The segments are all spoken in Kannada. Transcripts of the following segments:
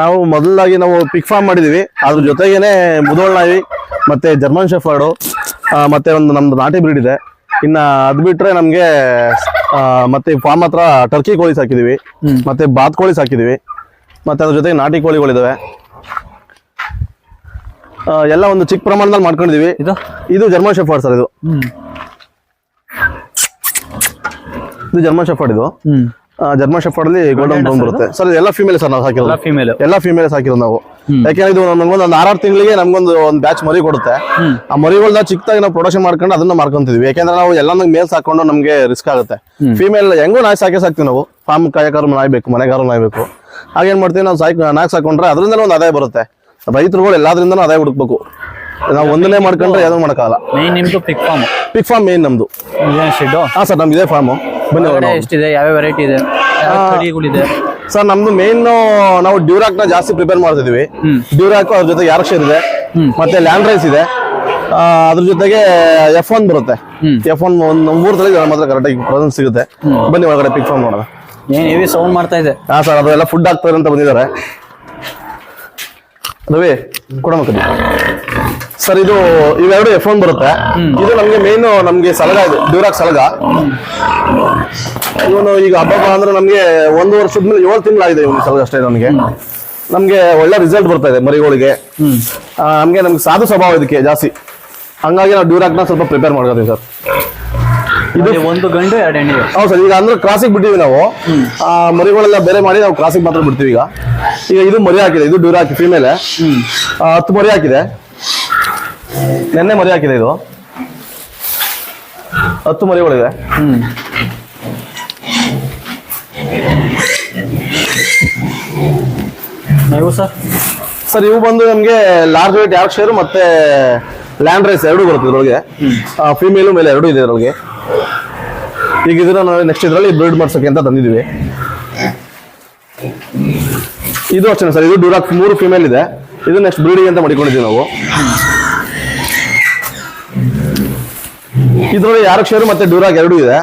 ನಾವು ಮೊದಲಾಗಿ ನಾವು ಪಿಕ್ ಫಾರ್ಮ್ ಮಾಡಿದೀವಿ. ಅದ್ರ ಜೊತೆಗೇನೆ ಮುದೋಳ್ ನಾಯಿ ಮತ್ತೆ ಜರ್ಮನ್ ಶೆಫರ್ಡು ಮತ್ತೆ ಒಂದು ನಮ್ದು ನಾಟಿ ಬ್ರೀಡ್ ಇದೆ. ಇನ್ನ ಅದ್ ಬಿಟ್ರೆ ನಮ್ಗೆ ಮತ್ತೆ ಫಾರ್ಮ್ ಹತ್ರ ಟರ್ಕಿ ಕೋಳಿ ಸಾಕಿದೀವಿ ಮತ್ತೆ ಬಾತ್ ಕೋಳಿ ಸಾಕಿದೀವಿ ಮತ್ತೆ ಅದ್ರ ಜೊತೆಗೆ ನಾಟಿ ಕೋಳಿಗಳಿದಾವೆ. ಎಲ್ಲ ಒಂದು ಚಿಕ್ಕ ಪ್ರಮಾಣದಲ್ಲಿ ಮಾಡ್ಕೊಂಡಿದೀವಿ. ಇದು? ಇದು ಜರ್ಮನ್ ಶೆಫರ್ಡ್ ಸರ್ ಇದು. ಇದು ಜರ್ಮನ್ ಶೆಫರ್ಡ್ ಇದು. ಜರ್ಮನ್ ಶೆಫರ್ಡ್ ಅಲ್ಲಿ ಗೋಲ್ಡನ್ ಬ್ರೌನ್ ಬರುತ್ತೆ. ಸರ್ ಎಲ್ಲ ಫಿಮೇಲ್ ಸರ್ ನಾವು ಹಾಕಿರೋದು? ಫಿಮೇಲ್ ಎಲ್ಲ ಫೀಮೇಲ್ ಹಾಕಿರೋದು ನಾವು. ಯಾಕೆಂದ್ರೆ ಇದು ನಮ್ಗೊಂದು ಒಂದು ಆರಾರು ತಿಂಗಳಿಗೆ ನಮ್ಗೊಂದು ಒಂದು ಬ್ಯಾಚ್ ಮರಿ ಕೊಡುತ್ತೆ. ಆ ಮರಿಗಳನ್ನ ಚಿಕ್ಕದಾಗಿ ನಾವು ಪ್ರೊಡಕ್ಷನ್ ಮಾಡ್ಕೊಂಡು ಅದನ್ನ ಮಾರ್ಕೊಂತಿದ್ವಿ. ಯಾಕೆಂದ್ರೆ ನಾವು ಎಲ್ಲ ಮೇಲ್ ಹಾಕೊಂಡು ನಮ್ಗೆ ರಿಸ್ಕ್ ಆಗುತ್ತೆ. ಫಿಮೇಲ್ ಹೆಂಗೂ ನಾಯಿ ಸಾಕೆ ಸಾಕ್ತಿವಿ ನಾವು. ಫಾರ್ಮ್ ಕಾಯಕಾರು ನಾಯಿ ಬೇಕು ಮನೆಗಾರು ನಾಯಿ ಬೇಕು ಹಾಗೇನ್ ಮಾಡ್ತೀವಿ ನಾವು ಸಾಕ್ ನಾಯಿ ಸಾಕೊಂಡ್ರೆ ಅದರಿಂದ ಒಂದು ಆದಾಯ ಬರುತ್ತೆ. ರೈತರುಗಳು ಎಲ್ಲಾದ್ರಿಂದ ಆದಾಯ ಹುಡುಕ್ಬೇಕು. ನಾವು ಒಂದನೇ ಮಾಡ್ಕೊಂಡ್ರೆ ಯಾವ್ದು ಮಾಡೋಕ್ಕಾಗಲ್ಲ. ಮೇನ್ ನಿಮ್ದು pig farm pig farm main ನಮ್ದು. ಹಾ ಸರ್ ನಮ್ದು ಇದೇ ಫಾರ್ಮ್ ಬನ್ನಿ ಹೊರಗಡೆ. ಎಷ್ಟಿದೆ ಯಾವ ವೆರೈಟಿ ಇದೆ ಯಾವ ತಳಿಗಳಿದೆ? ಸರ್ ನಮ್ದು ಮೇನ್ ನಾವು ಡ್ಯೂರಾಕ್ನ ಜಾಸ್ತಿ ಪ್ರಿಪೇರ್ ಮಾಡ್ತಿದೀವಿ. ಡ್ಯೂರಾಕ್ ಅದ್ರ ಜೊತೆ ಯಾರ್ಕ್ಷರ್ ಇದೆ. ಮತ್ತೆ ಲ್ಯಾಂಡ್ ರೈಸ್ ಇದೆ ಅದ್ರ ಜೊತೆಗೆ ಎಫ್ ಒನ್ ಬರುತ್ತೆ. ಎಫ್ ಒನ್ ಒಂದು ಮೂರು ತಳಿ ನಮ್ಮ ಹತ್ರ ಕರೆಕ್ಟಾಗಿ ಪ್ರೆಸೆನ್ಸ್ ಸಿಗುತ್ತೆ. ಬನ್ನಿ ಒಳಗಡೆ ಪಿಕ್ ಫಾರ್ಮ್ ಮಾಡೋಣ. ಏನ್ ಹೆವಿ ಸೌಂಡ್ ಮಾಡ್ತಾ ಇದೆ. ಹಾ ಸರ್ ಅದೆಲ್ಲ ಫುಡ್ ಹಾಕ್ತಾರೆ ಅಂತ ಬಂದಿದ್ದಾರೆ. ರವಿ ಕೊಡೋಣ ಸರ್ ಇದು ಇವೆರಡು ಎಫ್ ಒನ್ ಬರುತ್ತೆ. ಇದು ನಮ್ಗೆ ಮೇನ್ ನಮ್ಗೆ ಸಲಗ ಇದು ಡ್ಯೂರಾಕ್ ಸಲಗ. ಇವನು ಈಗ ಹಬ್ಬ ಅಂದ್ರೆ ನಮ್ಗೆ ಒಂದು ವರ್ಷದ ಮೇಲೆ ಏಳು ತಿಂಗಳಾಗಿದೆ ಇವನು ಸಲಗ ಅಷ್ಟೇ ನಮಗೆ. ನಮ್ಗೆ ಒಳ್ಳೆ ರಿಸಲ್ಟ್ ಬರ್ತಾ ಇದೆ ಮರಿಗಳಿಗೆ. ನಮಗೆ ನಮ್ಗೆ ಸಾಧು ಸ್ವಭಾವ ಇದಕ್ಕೆ ಜಾಸ್ತಿ. ಹಂಗಾಗಿ ನಾವು ಡ್ಯೂರಾಕ್ನ ಸ್ವಲ್ಪ ಪ್ರಿಪೇರ್ ಮಾಡ್ಕೋತೀವಿ ಸರ್. ಇದು ಒಂದು ಗಂಟೆ ಎರಡು ಎಣ್ಣೆ. ಹೌದು ಸರ್ ಈಗ ಅಂದ್ರೆ ಕ್ರಾಸಿಗೆ ಬಿಟ್ಟಿವಿ ನಾವು. ಆ ಮರಿಗಳೆಲ್ಲ ಬೇರೆ ಮಾಡಿ ನಾವು ಕ್ರಾಸಿಗೆ ಮಾತ್ರ ಬಿಡ್ತೀವಿ ಈಗ. ಈಗ ಇದು ಮರಿ ಹಾಕಿದೆ ಇದು ಡ್ಯೂರಾಕ್ ಹಾಕಿ ಫೀಮೇಲೆ ಹತ್ತು ಮರಿ ಹಾಕಿದೆ. ನೆನ್ನೆ ಮರಿ ಹಾಕಿದೆ ಇದು. ಹತ್ತು ಮರಿಗಳಿದೆ ಹ್ಮ್ ನೀವು ಸರ್? ಸರ್ ಇವು ಬಂದು ನಮಗೆ ಲಾರ್ಜ್ ವೈಟ್ ಯಾರ್ಕ್ ಶೇರು ಮತ್ತೆ ಲ್ಯಾಂಡ್ ರೈಸ್ ಎರಡು ಬರುತ್ತೆ ಇದ್ರೊಳಗೆ. ಫಿಮೇಲು ಮೇಲೆ ಎರಡು ಇದೆ ಇದ್ರೊಳಗೆ. ಈಗ ಇದನ್ನ ನಾವು ನೆಕ್ಸ್ಟ್ ಇದರಲ್ಲಿ ಬ್ರೀಡ್ ಮಾಡ್ಸೋಕೆ ಅಂತ ತಂದಿದ್ದೀವಿ ಇದು ಅಷ್ಟೇ ಸರ್ ಇದು ಡೂರಾಕ್ ಮೂರು ಫಿಮೇಲ್ ಇದೆ. ಇದು ನೆಕ್ಸ್ಟ್ ಬ್ರೀಡಿಂಗ್ ಅಂತ ಮಾಡಿಕೊಂಡಿದ್ದೀವಿ ನಾವು. ಇದ್ರಲ್ಲಿ ಯಾರು ಕ್ಷೇರು ಮತ್ತೆ ಡ್ಯೂರಾಗ್ ಎರಡು ಇದೆ.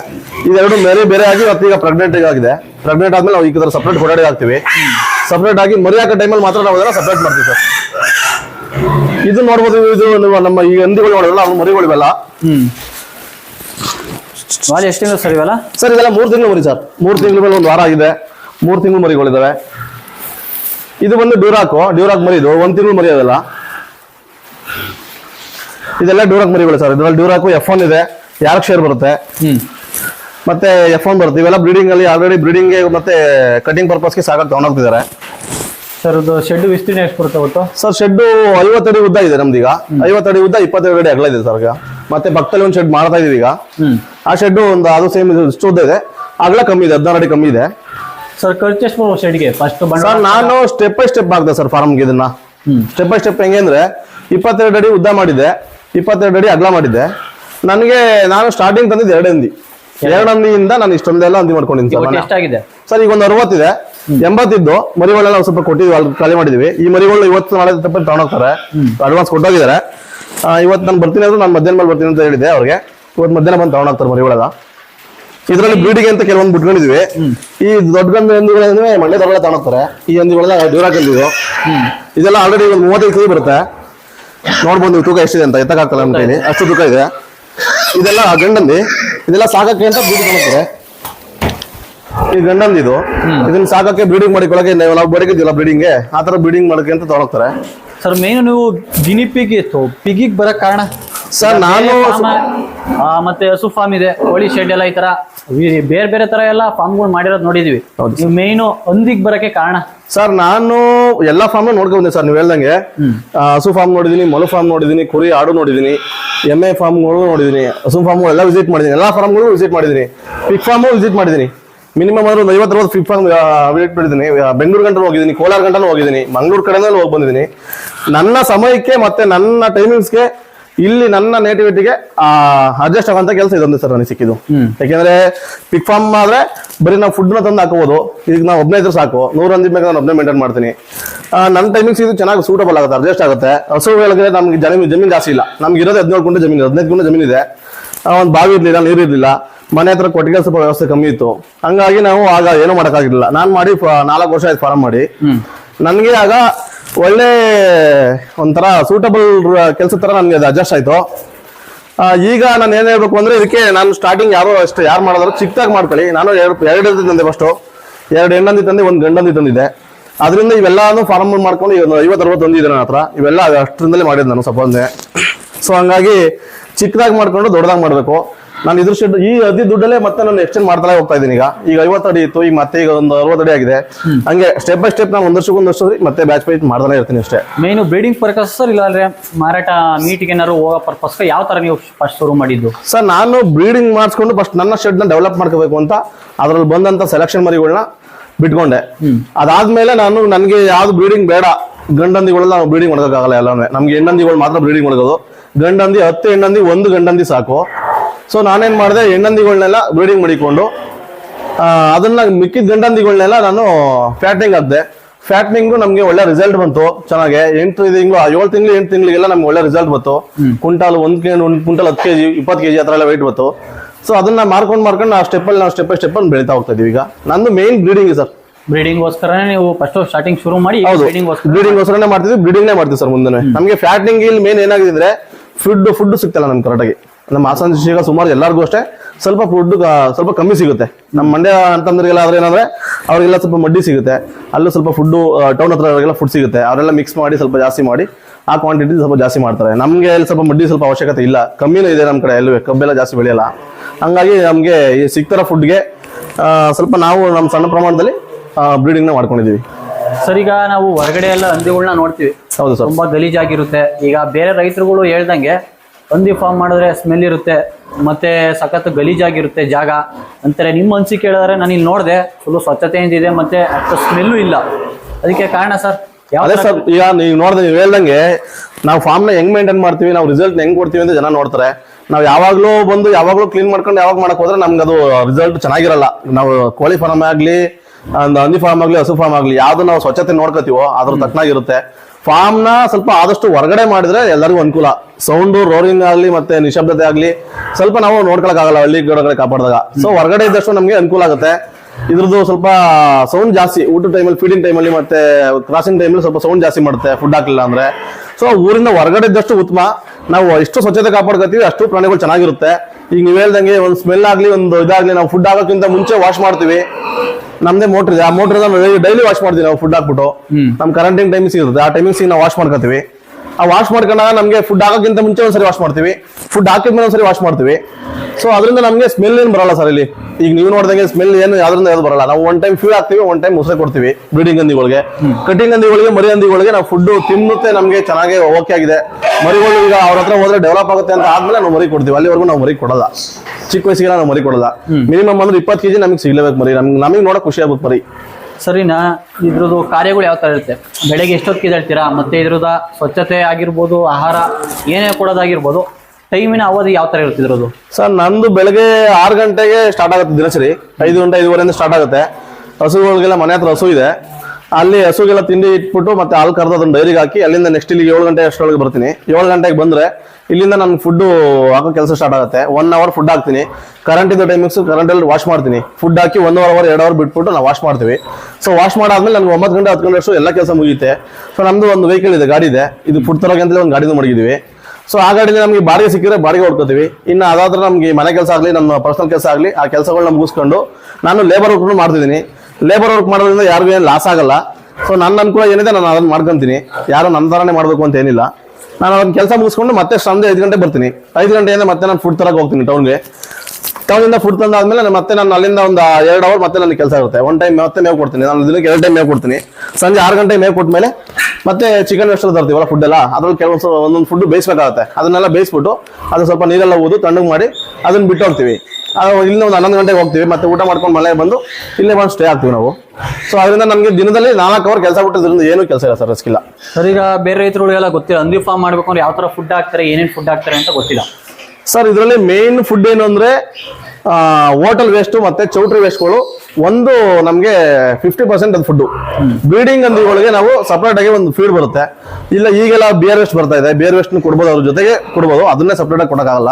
ಇದೆರಡು ಬೇರೆ ಬೇರೆ ಆಗಿ ಮತ್ತೆ ಈಗ ಪ್ರೆಗ್ನೆಂಟ್ ಆಗಿದೆ. ಪ್ರೆಗ್ನೆಂಟ್ ಆದ್ಮೇಲೆ ನಾವು ಈಗ ಸಪ್ರೇಟ್ ಕೊಡಾಡಿ ಆಗ್ತೀವಿ ಸಪ್ರೇಟ್ ಆಗಿ ಮರಿ ಹಾಕೋ ಟೈಮಲ್ಲಿ ಮಾತ್ರ ನಾವು ಅದನ್ನ ಸಪ್ರೇಟ್ ಮಾಡ್ತೀವಿ ಸರ್. ಇದು ನೋಡ್ಬೋದು ಇದು ನಮ್ಮ ಈ ಹಂದಿಗಳು ನೋಡಿರಲ್ಲ ಅವ್ನು ಮರಿಗಳಿವೆಲ್ಲ ಹ್ಮ್ ವಾಲಿ ಎಷ್ಟು ತಿಂಗಳು ಸರ್ ಇವೆಲ್ಲ? ಸರ್ ಇದೆಲ್ಲ ಮೂರು ತಿಂಗಳು ಮರಿ ಸರ್. ಮೂರು ತಿಂಗಳ ಮೇಲೆ ಒಂದು ವಾರ ಆಗಿದೆ. ಮೂರು ತಿಂಗಳು ಮರಿಗಳಿದಾವೆ. ಇದು ಬಂದು ಡ್ಯೂರಾಕು. ಡ್ಯೂರಾಕ್ ಮರಿ ಇದು ಒಂದು ತಿಂಗಳು ಮರಿಯೋದಲ್ಲ. ಅದಲ್ಲ ಇದೆಲ್ಲ ಡ್ಯೂರಾಕ್ ಮರಿಗಳು ಸರ್. ಇದರಲ್ಲಿ ಡ್ಯೂರಾಕು ಎಫ್ ಒನ್ ಇದೆ. ಯಾರ್ಕ್ ಶೇರ್ ಬರುತ್ತೆ? ಮತ್ತೆ ಎಫ್ ಒನ್ ಬರುತ್ತೆ. ಇವೆಲ್ಲ ಬ್ರೀಡಿಂಗ್ ಅಲ್ಲಿ ಆಲ್ರೆಡಿ ಬ್ರೀಡಿಂಗ್ ಮತ್ತೆ ಕಟಿಂಗ್ ಪರ್ಪಸ್ಗೆ ಸಾಕಾಗಿ ತಗೊಂಡೋಗ್ತಿದ್ದಾರೆ ಸರ್ ಇದು ಶೆಡ್ ವಿಸ್ತೀರ್ಣ ಎಷ್ಟು ಬರುತ್ತೆ ಅವತ್ತು? ಸರ್ ಶೆಡ್ ಐವತ್ತಡಿ ಉದ್ದ ಇದೆ ನಮ್ದೀಗ. ಐವತ್ತಡಿ ಉದ್ದ ಇಪ್ಪತ್ತೈದು ಅಡಿ ಅಗಲ ಇದೆ ಸರ್ ಈಗ. ಮತ್ತೆ ಪಕ್ಕದಲ್ಲಿ ಒಂದು ಶೆಡ್ ಮಾಡ್ತಾ ಇದೀವಿ ಈಗ. ಆ ಶೆಡ್ ಒಂದು ಅದು ಸೇಮ್ ಇಷ್ಟು ಉದ್ದ ಇದೆ. ಅಗಲ ಕಮ್ಮಿ ಇದೆ ಹದಿನಾರು ಅಡಿ ಕಮ್ಮಿ ಇದೆ. ಸರ್ ಖರ್ಚು ಎಷ್ಟು ಬರುವ ಶೆಡ್ಗೆ ಫಸ್ಟ್ ಸರ್ ನಾನು ಸ್ಟೆಪ್ ಬೈ ಸ್ಟೆಪ್ ಹಾಕ್ದೆ ಸರ್ ಫಾರ್ಮ್ಗೆ ಇದನ್ನ. ಸ್ಟೆಪ್ ಬೈ ಸ್ಟೆಪ್ ಹೆಂಗೆ ಅಂದ್ರೆ ಇಪ್ಪತ್ತೆರಡು ಅಡಿ ಉದ್ದ ಮಾಡಿದ್ದೆ ಇಪ್ಪತ್ತೆರಡು ಅಡಿ ಅಗಲ ಮಾಡಿದ್ದೆ. ನನಗೆ ನಾನು ಸ್ಟಾರ್ಟಿಂಗ್ ತಂದಿದ್ದು ಎರಡು ಹಂದಿ. ಎರಡು ಹಂದಿಯಿಂದ ನಾನು ಇಷ್ಟೊಂದೆಲ್ಲ ಹಂದಿ ಮಾಡ್ಕೊಂಡಿದ್ದೀನಿ ಸರ್. ಎಷ್ಟಾಗಿದೆ? ಈಗ ಒಂದು ಅರವತ್ತಿದೆ. ಎಂಬತ್ತಿದ್ದು. ಮರಿಗಳೆಲ್ಲ ನಾವು ಸ್ವಲ್ಪ ಕೊಟ್ಟಿದ್ವಿ ಅಲ್ಲಿ ಖಾಲಿ ಮಾಡಿದ್ವಿ. ಈ ಮರಿಗಳು ಇವತ್ತು ನಾಳೆ ತಪ್ಪ ತಗೊಂಡೋಗ್ತಾರೆ ಅಡ್ವಾನ್ಸ್ ಕೊಟ್ಟೋಗಿದ್ದಾರೆ. ಇವತ್ತು ನಾನು ಬರ್ತೀನಿ ಅಂದ್ರೆ ನಾನು ಮಧ್ಯಾಹ್ನ ಮೇಲೆ ಬರ್ತೀನಿ ಅಂತ ಹೇಳಿದೆ ಅವ್ರಿಗೆ. ಇವತ್ತು ಮಧ್ಯಾಹ್ನ ಬಂದು ತಗೊಂಡೋಗ್ತಾರೆ ಮರಿಗಳೆಲ್ಲ ಇದರಲ್ಲಿ ಬ್ರೀಡಿಗೆ ಅಂತ ಕೆಲವೊಂದು ಬಿಟ್ಕೊಂಡಿದ್ವಿ. ಈ ದೊಡ್ಡ ಗಂಡು ಹಂದಿಗಳಂದ್ರೆ ಮಂಡ್ಯ ದೊಡ್ಡ ತಗೊಂಡೋಗ್ತಾರೆ ಈ ಹಂದಿಗಳೆಲ್ಲ ದೂರ ಕಂದಿದ್ದು ಇದೆಲ್ಲ ಆಲ್ರೆಡಿ ಒಂದು ಮೂವತ್ತೈದು ಕೆಜಿ ಬರುತ್ತೆ. ನೋಡ್ಬೋದು ನೀವು ತೂಕ ಎಷ್ಟಿದೆ ಅಂತ ಎತ್ತಕ್ಕಾಗಲ್ಲ ನಮ್ಮ ಕೈಲಿ ಅಷ್ಟು ತೂಕ ಇದೆ. ಇದೆಲ್ಲ ಗಂಡಂದಿ ಇದೆಲ್ಲ ಸಾಕಕ್ಕೆ ಅಂತ ಬೀಡಿ ಮಾಡ್ತಾರೆ ಈ ಗಂಡಂದಿದು ಇದು. ಇದನ್ನ ಸಾಕಕ್ಕೆ ಬ್ರೀಡಿಂಗ್ ಮಾಡಿಕೊಳ್ಳಕ್ಕೆ ನಾವು ಬಡಗಿದ್ದಿಲ್ಲ ಬ್ರೀಡಿಂಗ್ಗೆ ಆ ತರ ಬ್ರೀಡಿಂಗ್ ಮಾಡಕ್ಕೆ ಅಂತ ತಗೊಳ್ತಾರೆ ಸರ್ ಮೇನ್ ನೀವು ಗಿನಿ ಪಿಗ್ ಇತ್ತು ಪಿಗಿಗೆ ಬರಕ್ ಕಾರಣ? ಸರ್ ನಾನು ಮತ್ತೆ ಹಸು ಫಾರ್ಮ್ ಇದೆ ಕೋಳಿ ಶೆಡ್ ಎಲ್ಲ ಈ ತರ ಬೇರೆ ಬೇರೆ ತರ ಎಲ್ಲ ಫಾರ್ಮ್ಗಳು ಮಾಡಿರೋದು ನೋಡಿದೀವಿ. ಮೇಯ್ನು ಹಂದಿಗ್ ಬರಕ್ಕೆ ಕಾರಣ? ಸರ್ ನಾನು ಎಲ್ಲಾ ಫಾರ್ಮ್ ನೋಡ್ಕೊಂಡೆ ಸರ್ ನೀವು ಹೇಳ್ದಂಗೆ. ಹಸು ಫಾರ್ಮ್ ನೋಡಿದೀನಿ ಮಲು ಫಾರ್ಮ್ ನೋಡಿದೀನಿ ಕುರಿ ಆಡು ನೋಡಿದೀನಿ ಎಮ್ಮೆ ಫಾರ್ಮ್ಗಳು ನೋಡಿದೀನಿ ಹಸು ಫಾರ್ಮ್ಗಳು ಎಲ್ಲ ವಿಸಿಟ್ ಮಾಡಿದೀನಿ ಎಲ್ಲಾ ಫಾರ್ಮ್ಗಳು ವಿಸಿಟ್ ಮಾಡಿದೀನಿ. ಪಿಕ್ ಫಾರ್ಮ್ ವಿಸಿಟ್ ಮಾಡಿದೀನಿ. ಮಿನಿಮಮ್ ಅಂದ್ರೆ ಒಂದು ಐವತ್ತರವತ್ತು ಫಿಫ್ ಫಾರ್ಮ್ ವಿಸಿಟ್ ಮಾಡಿದ್ದೀನಿ ಬೆಂಗಳೂರು ಗಂಟೆ ಹೋಗಿದ್ದೀನಿ ಕೋಲಾರ ಗಂಟಲು ಹೋಗಿದ್ದೀನಿ ಮಂಗಳೂರು ಕಡೆನೂ ಹೋಗಿ ಬಂದಿದ್ದೀನಿ ನನ್ನ ಸಮಯಕ್ಕೆ ಮತ್ತೆ ನನ್ನ ಟೈಮಿಂಗ್ಸ್ಗೆ ಇಲ್ಲಿ ನನ್ನ ನೇಟಿವಿಟಿಗೆ ಅಡ್ಜಸ್ಟ್ ಆಗುವಂತ ಕೆಲಸ ಇದೊಂದು ಸರ್ ನನಗೆ ಸಿಕ್ಕಿದ್ದು. ಯಾಕೆಂದ್ರೆ ಪಿಕ್ ಫಾರ್ಮ್ ಆದ್ರೆ ಬರೀ ನಾವು ಫುಡ್ನ ತಂದು ಹಾಕಬಹುದು ಈಗ ನಾವು ಒಬ್ಬನೇ ಇದ್ರೆ ಸಾಕು. ನೂರ ಹಂದಿ ಬೇಕು ನಾನು ಒಬ್ಬನೇ ಮೇಂಟೈನ್ ಮಾಡ್ತೀನಿ. ನನ್ನ ಟೈಮಿಂಗ್ಸ್ ಇದು ಚೆನ್ನಾಗಿ ಸೂಟಬಲ್ ಆಗುತ್ತೆ ಅಡ್ಜಸ್ಟ್ ಆಗುತ್ತೆ. ಹಸುಗಳಿಗೆ ನಮ್ಗೆ ಜಮೀನು ಜಮೀನು ಜಾಸ್ತಿ ಇಲ್ಲ. ನಮ್ಗೆ ಇರೋದು ಹದಿನೇಳು ಗುಂಟೆ ಜಮೀನು ಹದಿನೈದು ಗುಂಟೆ ಜಮೀನು ಇದೆ. ಒಂದು ಬಾವಿ ಇರಲಿಲ್ಲ ನೀರು ಇರಲಿಲ್ಲ. ಮನೆ ಹತ್ರ ಕೊಟ್ಟಿಗೆ ಸ್ವಲ್ಪ ವ್ಯವಸ್ಥೆ ಕಮ್ಮಿ ಇತ್ತು. ಹಂಗಾಗಿ ನಾವು ಆಗ ಏನೂ ಮಾಡೋಕ್ಕಾಗಿರ್ಲಿಲ್ಲ. ನಾನು ಮಾಡಿ ನಾಲ್ಕು ವರ್ಷ ಆಯ್ತು ಫಾರ್ಮ್ ಮಾಡಿ. ನನಗೆ ಆಗ ಒಳ್ಳೆ ಒಂಥರ ಸೂಟಬಲ್ ಕೆಲಸ ತರ ನನಗೆ ಅದು ಅಡ್ಜಸ್ಟ್ ಆಯ್ತು. ಈಗ ನಾನು ಏನು ಹೇಳ್ಬೇಕು ಅಂದ್ರೆ ಇದಕ್ಕೆ ನಾನು ಸ್ಟಾರ್ಟಿಂಗ್ ಯಾರು ಅಷ್ಟು, ಯಾರು ಮಾಡಿದ್ರು ಚಿಕ್ಕದಾಗಿ ಮಾಡ್ಕೊಳ್ಳಿ. ನಾನು ಎರಡು ಎರಡು ತಂದೆ ಫಸ್ಟು ಎರಡು ಹೆಣ್ಣಂದಿ ತಂದೆ, ಒಂದು ಗಂಡಂದಿ ತಂದಿದ್ದೆ. ಅದರಿಂದ ಇವೆಲ್ಲಾನು ಫಾರ್ಮ್ ಮಾಡ್ಕೊಂಡು ಒಂದು ಐವತ್ತು ಅರವತ್ತು ತಂದಿದ್ದೆ ನನ್ನ ಹತ್ರ. ಇವೆಲ್ಲ ಅಷ್ಟರಿಂದಲೇ ಮಾಡಿದ್ದೆ ನಾನು ಸಪೋಸ್ ಸೊ ಹಂಗಾಗಿ ಚಿಕ್ಕದಾಗಿ ಮಾಡ್ಕೊಂಡು ದೊಡ್ಡದಾಗಿ ಮಾಡಬೇಕು. ನಾನು ಇದ್ರ ಶೆಡ್ ಈ ಅದಿ ದುಡ್ಡಲ್ಲೇ ಮತ್ತೆ ನಾನು ಎಕ್ಸ್ಟೆಂಡ್ ಮಾಡ್ತಾ ಹೋಗ್ತಾ ಇದ್ದೀನಿ ಈಗ. ಈಗ ಐವತ್ತು ಅಡಿ ಇತ್ತು ಈಗ ಮತ್ತೆ ಈಗ ಒಂದು ಅರವತ್ತು ಅಡಿ ಆಗಿದೆ. ಹಂಗೆ ಸ್ಟೆಪ್ ಬೈ ಸ್ಟೆಪ್ ನಾನು ಒಂದು ವರ್ಷಕ್ಕೆ ಒಂದು ವರ್ಷ ಮತ್ತೆ ಬ್ಯಾಚ್ ಬೈಟ್ ಮಾಡ್ತಾನೆ ಇರ್ತೀನಿ ಅಷ್ಟೇ. ಮೇನು ಬ್ರೀಡಿಂಗ್ ಪರ್ಪಸ್ ಸರ್ ಇಲ್ಲಾಂದ್ರೆ ಮಾರಾಟ ಮೀಟಿಗೆ ಏನಾದ್ರು ಹೋಗೋ ಪರ್ಪಸ್ ಯಾವ ತರ ನೀವು ಫಸ್ಟ್ ಶುರು ಮಾಡಿದ್ದು? ಸರ್ ನಾನು ಬ್ರೀಡಿಂಗ್ ಮಾಡಿಸ್ಕೊಂಡು ಫಸ್ಟ್ ನನ್ನ ಶೆಡ್ನ ಡೆವಲಪ್ ಮಾಡ್ಕೋಬೇಕು ಅಂತ ಅದ್ರಲ್ಲಿ ಬಂದಂತ ಸೆಲೆಕ್ಷನ್ ಮರಿಗಳನ್ನ ಬಿಟ್ಕೊಂಡೆ. ಅದಾದ್ಮೇಲೆ ನಾನು ನನಗೆ ಯಾವ್ದು ಬ್ರೀಡಿಂಗ್ ಬೇಡ. ಗಂಡಂದಿಗಳೆಲ್ಲ ನಾವು ಬ್ರೀಡಿಂಗ್ ಮಾಡೋಕ್ಕಾಗಲ್ಲ ಎಲ್ಲಾನು. ನಮ್ಗೆ ಹೆಣ್ಣಂದಿಗಳು ಮಾತ್ರ ಬ್ರೀಡಿಂಗ್ ಮಾಡೋದು ಗಂಡಂದಿ ಹತ್ತು ಹೆಣ್ಣಂದಿ ಒಂದು ಗಂಡಂದಿ ಸಾಕು. ಸೊ ನಾನೇನು ಮಾಡಿದೆ ಹೆಣ್ಣಂದಿಗಳನ್ನೆಲ್ಲ ಬ್ರೀಡಿಂಗ್ ಮಾಡಿಕೊಂಡು ಅದನ್ನ ಮಿಕ್ಕಿದ ಗಂಡಂದಿಗಳನ್ನೆಲ್ಲ ನಾನು ಫ್ಯಾಟ್ನಿಂಗ್ ಹಾಕ್ದೆ. ಫ್ಯಾಟ್ನಿಂಗು ನಮಗೆ ಒಳ್ಳೆ ರಿಸಲ್ಟ್ ಬಂತು ಚೆನ್ನಾಗಿ. ಎಂಟು ತಿಂಗಳು ಏಳು ತಿಂಗಳು ಎಂಟು ತಿಂಗಳಿಗೆಲ್ಲ ನಮ್ಗೆ ಒಳ್ಳೆ ರಿಸಲ್ಟ್ ಬಂತು. ಕುಂಟಾಲ್ ಒಂದ್ ಕೆ ಒಂದು ಕುಂಟಲ್ ಹತ್ತು ಕೆಜಿ ಇಪ್ಪತ್ತು ಕೆಜಿ ಆ ಥರ ಎಲ್ಲ ವೆಯ್ಟ್ ಬಂತು. ಸೊ ಅದನ್ನ ಮಾರ್ಕೊಂಡು ಮಾರ್ಕೊಂಡು ನಾವು ಸ್ಟೆಪ್ಪಲ್ಲಿ ನಾವು ಸ್ಟೆಪ್ ಬೈ ಸ್ಟೆಪ್ ಬೆಳೀತಾ ಹೋಗ್ತಾ ಇದೀವಿ ಈಗ. ನಂದು ಮೇನ್ ಬ್ರೀಡಿಂಗ್ ಸರ್. ಬ್ರೀಡಿಂಗ್ಗೋಸ್ಕರನೇ ನೀವು ಫಸ್ಟ್ ಸ್ಟಾರ್ಟಿಂಗ್ ಶುರು ಮಾಡಿ ಹೌದು. ಬ್ರೀಡಿಂಗ್ ಗೋಸ್ಕರನೇ ಮಾಡ್ತಿದ್ವಿ ಬ್ರೀಡಿಂಗ್ನೇ ಮಾಡ್ತೀವಿ ಸರ್ ಮುಂದೆ ನಮಗೆ ಫ್ಯಾಟ್ನಿಂಗ್ ಇಲ್ಲಿ ಮೇನ್ ಏನಾಗಿದೆ ಅಂದ್ರೆ ಫುಡ್ ಫುಡ್ ಸಿಗ್ತಲ್ಲ ನಮ್ಗೆ ಕರೆಕ್ಟಾಗಿ ನಮ್ಮ ಹಾಸನ ಡಿಸ್ಟಿಕ್ ಸುಮಾರು ಎಲ್ಲರಿಗೂ ಅಷ್ಟೇ ಸ್ವಲ್ಪ ಫುಡ್ ಸ್ವಲ್ಪ ಕಮ್ಮಿ ಸಿಗುತ್ತೆ. ನಮ್ಮ ಮಂಡ್ಯ ಅಂತಂದ್ರಿಗೆಲ್ಲ ಆದ್ರೆ ಏನಂದ್ರೆ ಅವರಿಗೆಲ್ಲ ಸ್ವಲ್ಪ ಮಡ್ಡಿ ಸಿಗುತ್ತೆ. ಅಲ್ಲೂ ಸ್ವಲ್ಪ ಫುಡ್ ಟೌನ್ ಹತ್ರ ಅವರಿಗೆಲ್ಲ ಫುಡ್ ಸಿಗುತ್ತೆ. ಅವರೆಲ್ಲ ಮಿಕ್ಸ್ ಮಾಡಿ ಸ್ವಲ್ಪ ಜಾಸ್ತಿ ಮಾಡಿ ಆ ಕ್ವಾಂಟಿಟಿ ಸ್ವಲ್ಪ ಜಾಸ್ತಿ ಮಾಡ್ತಾರೆ. ನಮಗೆ ಅಲ್ಲಿ ಸ್ವಲ್ಪ ಮಡ್ಡಿ ಸ್ವಲ್ಪ ಅವಶ್ಯಕತೆ ಇಲ್ಲ. ಕಮ್ಮಿನೂ ಇದೆ ನಮ್ಮ ಕಡೆ ಎಲ್ಲೂ ಕಬ್ಬೆಲ್ಲ ಜಾಸ್ತಿ ಬೆಳೆಯಲ್ಲ. ಹಂಗಾಗಿ ನಮಗೆ ಈ ಸಿಗ್ತಾರ ಫುಡ್ಗೆ ಸ್ವಲ್ಪ ನಾವು ನಮ್ಮ ಸಣ್ಣ ಪ್ರಮಾಣದಲ್ಲಿ ಬ್ರೀಡಿಂಗ್ನ ಮಾಡ್ಕೊಂಡಿದ್ದೀವಿ ಸರ್ ಈಗ ನಾವು ಹೊರಗಡೆ ಎಲ್ಲ ಹಂದಿಗಳನ್ನ ನೋಡ್ತೀವಿ. ಹೌದು ಸರ್. ತುಂಬಾ ಗಲೀಜಾಗಿರುತ್ತೆ. ಈಗ ಬೇರೆ ರೈತರುಗಳು ಹೇಳ್ದಂಗೆ ಹಂದಿ ಫಾರ್ಮ್ ಮಾಡಿದ್ರೆ ಸ್ಮೆಲ್ ಇರುತ್ತೆ ಮತ್ತೆ ಸಖತ್ ಗಲೀಜಾಗಿರುತ್ತೆ ಜಾಗ. ಅಂತಾರೆ ನಿಮ್ಮ ಅನ್ಸಿ ಹೇಳಿದ್ರೆ ನಾನು ಇಲ್ಲಿ ನೋಡಿದೆ ಫುಲ್ ಸ್ವಚ್ಛತೆಯಿಂದ ಇದೆ ಮತ್ತೆ ಅಷ್ಟು ಸ್ಮೆಲ್ಲು ಇಲ್ಲ. ಅದಕ್ಕೆ ಕಾರಣ ಸರ್ ಅದೇ ಸರ್ ಈಗ ನೀವು ನೋಡಿದ್ರೆ ನೀವು ಹೇಳ್ದಂಗೆ ನಾವು ಫಾರ್ಮ್ನ ನ ಹೆಂಗ್ ಮೇಂಟೈನ್ ಮಾಡ್ತೀವಿ ನಾವು ರಿಸಲ್ಟ್ ಹೆಂಗ್ ಕೊಡ್ತೀವಿ ಅಂತ ಜನ ನೋಡ್ತಾರೆ. ನಾವು ಯಾವಾಗಲೂ ಬಂದು ಯಾವಾಗಲೂ ಕ್ಲೀನ್ ಮಾಡ್ಕೊಂಡು ಯಾವಾಗ ಮಾಡಕ್ ಹೋದ್ರೆ ನಮ್ಗೆ ಅದು ರಿಸಲ್ಟ್ ಚೆನ್ನಾಗಿರಲ್ಲ. ನಾವು ಕೋಳಿ ಫಾರ್ಮ್ ಆಗಲಿ ಒಂದು ಹಂದಿ ಫಾರ್ಮ್ ಆಗಲಿ ಹಸು ಫಾರ್ಮ್ ಆಗಲಿ ಯಾವ್ದು ನಾವು ಸ್ವಚ್ಛತೆ ನೋಡ್ಕೋತೀವೋ ಅದ್ರ ತಕ್ಕನಾಗಿರುತ್ತೆ. ಫಾರ್ಮ್ನ ಸ್ವಲ್ಪ ಆದಷ್ಟು ಹೊರಗಡೆ ಮಾಡಿದ್ರೆ ಎಲ್ಲರಿಗೂ ಅನುಕೂಲ. ಸೌಂಡ್ ರೋರಿಂಗ್ ಆಗಲಿ ಮತ್ತೆ ನಿಶಬ್ದತೆ ಆಗಲಿ ಸ್ವಲ್ಪ ನಾವು ನೋಡ್ಕೊಳಕ್ಕಾಗಲ್ಲ ಹಳ್ಳಿ ಗಿಡಗಳ ಕಾಪಾಡಿದಾಗ. ಸೊ ಹೊರಗಡೆ ಇದ್ದಷ್ಟು ನಮಗೆ ಅನುಕೂಲ ಆಗುತ್ತೆ. ಇದ್ರದ್ದು ಸ್ವಲ್ಪ ಸೌಂಡ್ ಜಾಸ್ತಿ, ಊಟದ ಟೈಮಲ್ಲಿ ಫೀಡಿಂಗ್ ಟೈಮಲ್ಲಿ ಮತ್ತೆ ಕ್ರಾಸಿಂಗ್ ಟೈಮಲ್ಲಿ ಸ್ವಲ್ಪ ಸೌಂಡ್ ಜಾಸ್ತಿ ಮಾಡುತ್ತೆ ಫುಡ್ ಹಾಕಲಿಲ್ಲ ಅಂದ್ರೆ. ಸೊ ಊರಿಂದ ಹೊರಗಡೆ ಇದ್ದಷ್ಟು ಉತ್ತಮ. ನಾವು ಎಷ್ಟು ಸ್ವಚ್ಛತೆ ಕಾಪಾಡ್ಕೊತೀವಿ, ಅಷ್ಟು ಪ್ರಾಣಿಗಳು ಚೆನ್ನಾಗಿರುತ್ತೆ. ಈಗ ನೀವು ಹೇಳ್ದಂಗೆ ಒಂದು ಸ್ಮೆಲ್ ಆಗಲಿ, ಒಂದು ಇದಾಗಲಿ, ನಾವು ಫುಡ್ ಹಾಕೋಕ್ಕಿಂತ ಮುಂಚೆ ವಾಶ್ ಮಾಡ್ತೀವಿ. ನಮ್ದೇ ಮೋಟರ್ ಇದೆ. ಆ ಮೋಟರ್ ಡೈಲಿ ವಾಶ್ ಮಾಡ್ತೀವಿ ನಾವು ಫುಡ್ ಹಾಕ್ಬಿಟ್ಟು. ನಮ್ ಕರೆಂಟಿಂಗ್ ಟೈಮಿಂಗ್ಸ್ ಸಿಗುತ್ತೆ. ಆ ಟೈಮಿಂಗ್ಸ್ ನಾವು ವಾಶ್ ಮಾಡ್ಕೋತೀವಿ. ಆ ವಾಶ್ ಮಾಡ್ಕೊಂಡಾಗ ನಮಗೆ ಫುಡ್ ಹಾಕೋಕ್ಕಿಂತ ಮುಂಚೆ ಒಂದ್ಸರಿ ವಾಶ್ ಮಾಡ್ತೀವಿ. ಫುಡ್ ಹಾಕಿದ್ಮೇಲೆ ಒಂದ್ಸರಿ ವಾಶ್ ಮಾಡ್ತೀವಿ. ಸೊ ಅದರಿಂದ ನಮಗೆ ಸ್ಮೆಲ್ ಏನು ಬರಲ್ಲ ಸರ್ ಇಲ್ಲಿ. ಈಗ ನೀವು ನೋಡಿದಂಗೆ ಸ್ಮೆಲ್ ಏನು ಯಾವ್ದ್ರಿಂದ ಯಾವ್ದು ಬರಲ್ಲ. ನಾವು ಒನ್ ಟೈಮ್ ಫ್ಯೂ ಹಾಕ್ತೀವಿ ಒನ್ ಟೈಮ್ ಮುಸರೆ ಕೊಡ್ತೀವಿ ಬ್ರೀಡಿಂಗ್ ಹಂದಿಗಳಿಗೆ. ಕಟಿಂಗ್ ಹಂದಿಗಳಿಗೆ ಮರಿ ಹಂದಿಗಳಿಗೆ ನಾವು ಫುಡ್ ತಿನ್ನುತ್ತೆ ನಮಗೆ ಚೆನ್ನಾಗಿ ಓಕೆ ಆಗಿದೆ. ಮರಿಗಳು ಈಗ ಅವ್ರ ಹತ್ರ ಹೋದ್ರೆ ಡೆವಲಪ್ ಆಗುತ್ತೆ ಅಂತ ಆದ್ಮೇಲೆ ನಾವು ಮರಿ ಕೊಡ್ತೀವಿ. ಅಲ್ಲಿವರೆಗೂ ನಾವು ಮರಿ ಕೊಡಲ್ಲ. ಚಿಕ್ಕ ವಯಸ್ಸಿಗೆ ನಾವು ಮರಿ ಕೊಡಲ್ಲ. ಮಿನಿಮಮ್ ಅಂದ್ರೆ ಇಪ್ಪತ್ತು ಕೆಜಿ ನಮಗೆ ಸಿಗ್ಲೇಬೇಕು ಮರಿ. ನಮ್ಗೆ ನಮಗೆ ನೋಡಕ್ ಖುಷಿ ಆಗುತ್ತೆ ಮರಿ. ಸರಿನಾ? ಇದ್ರದ್ದು ಕಾರ್ಯಗಳು ಯಾವ ಥರ ಇರುತ್ತೆ? ಬೆಳಗ್ಗೆ ಎಷ್ಟೊತ್ತಿಗೆ ಹೇಳ್ತೀರಾ ಮತ್ತೆ ಇದ್ರದ ಸ್ವಚ್ಛತೆ ಆಗಿರ್ಬೋದು, ಆಹಾರ ಏನೇ ಕೊಡೋದಾಗಿರ್ಬೋದು ಟೈಮಿನ ಅವಧಿ ಯಾವ ಥರ ಇರುತ್ತೆ ಇದ್ರದ್ದು? ಸರ್, ನಂದು ಬೆಳಗ್ಗೆ ಆರು ಗಂಟೆಗೆ ಸ್ಟಾರ್ಟ್ ಆಗುತ್ತೆ ದಿನಚರಿ. ಐದು ಗಂಟೆ ಐದುವರೆಯಿಂದ ಸ್ಟಾರ್ಟ್ ಆಗುತ್ತೆ. ಹಸುಗಳಿಗೆಲ್ಲ ಮನೆ ಹತ್ರ ಹಸು ಇದೆ. ಅಲ್ಲಿ ಹಸುಗೆಲ್ಲ ತಿಂಡಿ ಇಟ್ಬಿಟ್ಟು ಮತ್ತೆ ಹಾಲು ಕರೆದು ಅದನ್ನ ಡೈರಿಗೆ ಹಾಕಿ ಅಲ್ಲಿಂದ ನೆಕ್ಸ್ಟ್ ಇಲ್ಲಿಗೆ ಏಳು ಗಂಟೆ ಅಷ್ಟರೊಳಗೆ ಬರ್ತೀನಿ. ಏಳು ಗಂಟೆಗೆ ಬಂದ್ರೆ ಇಲ್ಲಿಂದ ನಾನು ಫುಡ್ ಹಾಕೋ ಕೆಲಸ ಸ್ಟಾರ್ಟ್ ಆಗುತ್ತೆ. ಒನ್ ಅವರ್ ಫುಡ್ ಹಾಕ್ತೀನಿ. ಕರೆಂಟ್ ಇದ್ದ ಟೈಮಿಂಗ್ಸ್ ಕರೆಂಟಲ್ಲಿ ವಾಶ್ ಮಾಡ್ತೀನಿ. ಫುಡ್ ಹಾಕಿ ಒನ್ ಅವರ್ ಅವರ್ ಎರಡು ಅವರ್ ಬಿಟ್ಬಿಟ್ಟು ನಾವು ವಾಶ್ ಮಾಡ್ತೀವಿ. ಸೊ ವಾಶ್ ಮಾಡಾದ್ಮೇಲೆ ನನಗೆ ಒಂಬತ್ತು ಗಂಟೆ, ಹತ್ತು ಗಂಟೆ ಅಷ್ಟು ಎಲ್ಲ ಕೆಲಸ ಮುಗಿಯುತ್ತೆ ಸೊ ನಮ್ದು ಒಂದು ವೆಹಿಕಲ್ ಇದೆ, ಗಾಡಿ ಇದೆ. ಇದು ಫುಡ್ ತರೋಕೆ ಅಂತಲೇ ಒಂದು ಗಾಡಿನೂ ಮಡಗಿದ್ದೀವಿ. ಸೊ ಆ ಗಾಡಿಯಲ್ಲಿ ನಮಗೆ ಬಾಡಿಗೆ ಸಿಕ್ಕಿದ್ರೆ ಬಾಡಿಗೆ ಹೊಡ್ಕೋತೀವಿ. ಇನ್ನು ಅದಾದ್ರೆ ನಮಗೆ ಮನೆ ಕೆಲಸ ಆಗಲಿ, ನಮ್ಮ ಪರ್ಸನಲ್ ಕೆಲಸ ಆಗಲಿ, ಆ ಕೆಲಸಗಳನ್ನ ಮುಗಿಸ್ಕೊಂಡು ನಾನು ಲೇಬರ್ ವರ್ಕ್ನು ಮಾಡ್ತಿದ್ದೀನಿ. ಲೇಬರ್ ವರ್ಕ್ ಮಾಡೋದ್ರಿಂದ ಯಾರಿಗೂ ಏನು ಲಾಸ್ ಆಗಲ್ಲ. ಸೊ ನನ್ನ ಅನುಕೂಲ ಏನಿದೆ ನಾನು ಅದನ್ನ ಮಾಡ್ಕೊಂತೀನಿ. ಯಾರು ನನ್ನ ಥರನೇ ಮಾಡಬೇಕು ಅಂತ ಏನಿಲ್ಲ. ನಾನು ಅದನ್ನ ಕೆಲಸ ಮುಗಿಸ್ಕೊಂಡು ಮತ್ತೆ ಸಂಜೆ ಐದು ಗಂಟೆ ಬರ್ತೀನಿ. ಐದು ಗಂಟೆಯಿಂದ ಮತ್ತೆ ನಾನು ಫುಡ್ ತರಕ್ಕೆ ಹೋಗ್ತೀನಿ ಟೌನ್ಗೆ ಟೌನಿಂದ ಫುಡ್ ತಂದಾದ್ಮೇಲೆ ಮತ್ತೆ ನಾನು ಅಲ್ಲಿಂದ ಒಂದು ಎರಡು ಅವರ್ ಮತ್ತೆ ನನ್ನ ಕೆಲಸ ಇರುತ್ತೆ. ಒನ್ ಟೈಮ್ ಮತ್ತೆ ಮೇವು ಕೊಡ್ತೀನಿ. ನಾನು ದಿನಕ್ಕೆ ಎರಡು ಟೈಮ್ ಮೇವು ಕೊಡ್ತೀನಿ. ಸಂಜೆ ಆರು ಗಂಟೆ ಮೇವು ಕೊಟ್ಮೇಲೆ ಮತ್ತೆ ಚಿಕನ್ ವೆಸ್ಟ್ ತರ್ತೀವಲ್ಲ ಫುಡ್ ಎಲ್ಲ? ಅದ್ರಲ್ಲಿ ಕೆಲವೊಂದು ಒಂದೊಂದು ಫುಡ್ ಬೇಯಿಸ್ಬೇಕಾಗುತ್ತೆ. ಅದನ್ನೆಲ್ಲ ಬೇಯಿಸ್ಬಿಟ್ಟು ಅದು ಸ್ವಲ್ಪ ನೀರೆಲ್ಲ ಓದು ತಣ್ಣಗೆ ಮಾಡಿ ಅದನ್ನ ಬಿಟ್ಟು ಹೋಗ್ತೀವಿ ಇಲ್ಲಿ ಒಂದು ಹನ್ನೊಂದು ಗಂಟೆಗೆ ಹೋಗ್ತೀವಿ. ಮತ್ತೆ ಊಟ ಮಾಡ್ಕೊಂಡು ಮಳೆ ಬಂದು ಇಲ್ಲೇ ಬಂದು ಸ್ಟೇ ಆಗ್ತೀವಿ ನಾವು. ಸೊ ಅದರಿಂದ ನಮಗೆ ದಿನದಲ್ಲಿ ನಾಲ್ಕು ಅವರ್ ಕೆಲಸ ಬಿಟ್ಟಿದ್ರಿಂದ ಏನೂ ಕೆಲಸ ಇಲ್ಲ ಸರ್ ರಿಸ್ಕ್ ಸರ್, ಈಗ ಬೇರೆ ರೈತರುಗಳಿಗೆಲ್ಲ ಗೊತ್ತಿಲ್ಲ. ಹಂದಿ ಫಾರ್ಮ್ ಮಾಡ್ಬೇಕು ಅಂದ್ರೆ ಯಾವ ತರ ಫುಡ್ ಹಾಕ್ತಾರೆ, ಏನೇನು ಫುಡ್ ಹಾಕ್ತಾರೆ ಅಂತ ಗೊತ್ತಿಲ್ಲ. ಸರ್ ಇದರಲ್ಲಿ ಮೇನ್ ಫುಡ್ ಏನು ಅಂದ್ರೆ ಹೋಟೆಲ್ ವೇಸ್ಟ್ ಮತ್ತೆ ಚೌಟ್ರಿ ವೇಸ್ಟ್ಗಳು ಒಂದು ನಮಗೆ ಫಿಫ್ಟಿ ಪರ್ಸೆಂಟ್ ಅದು ಫುಡ್ ಬ್ರೀಡಿಂಗ್ ಹಂದಿಗಳಿಗೆ ನಾವು ಸಪ್ರೇಟ್ ಆಗಿ ಒಂದು ಫೀಡ್ ಬರುತ್ತೆ. ಇಲ್ಲ, ಈಗೆಲ್ಲ ಬಿಯರ್ ವೇಸ್ಟ್ ಬರ್ತಾ ಇದೆ. ಬಿಯರ್ ವೇಸ್ಟ್ ಕೊಡ್ಬೋದು, ಅದ್ರ ಜೊತೆಗೆ ಕೊಡ್ಬೋದು. ಅದನ್ನೇ ಸಪ್ರೇಟ್ ಆಗಿ ಕೊಡೋಕ್ಕಾಗಲ್ಲ.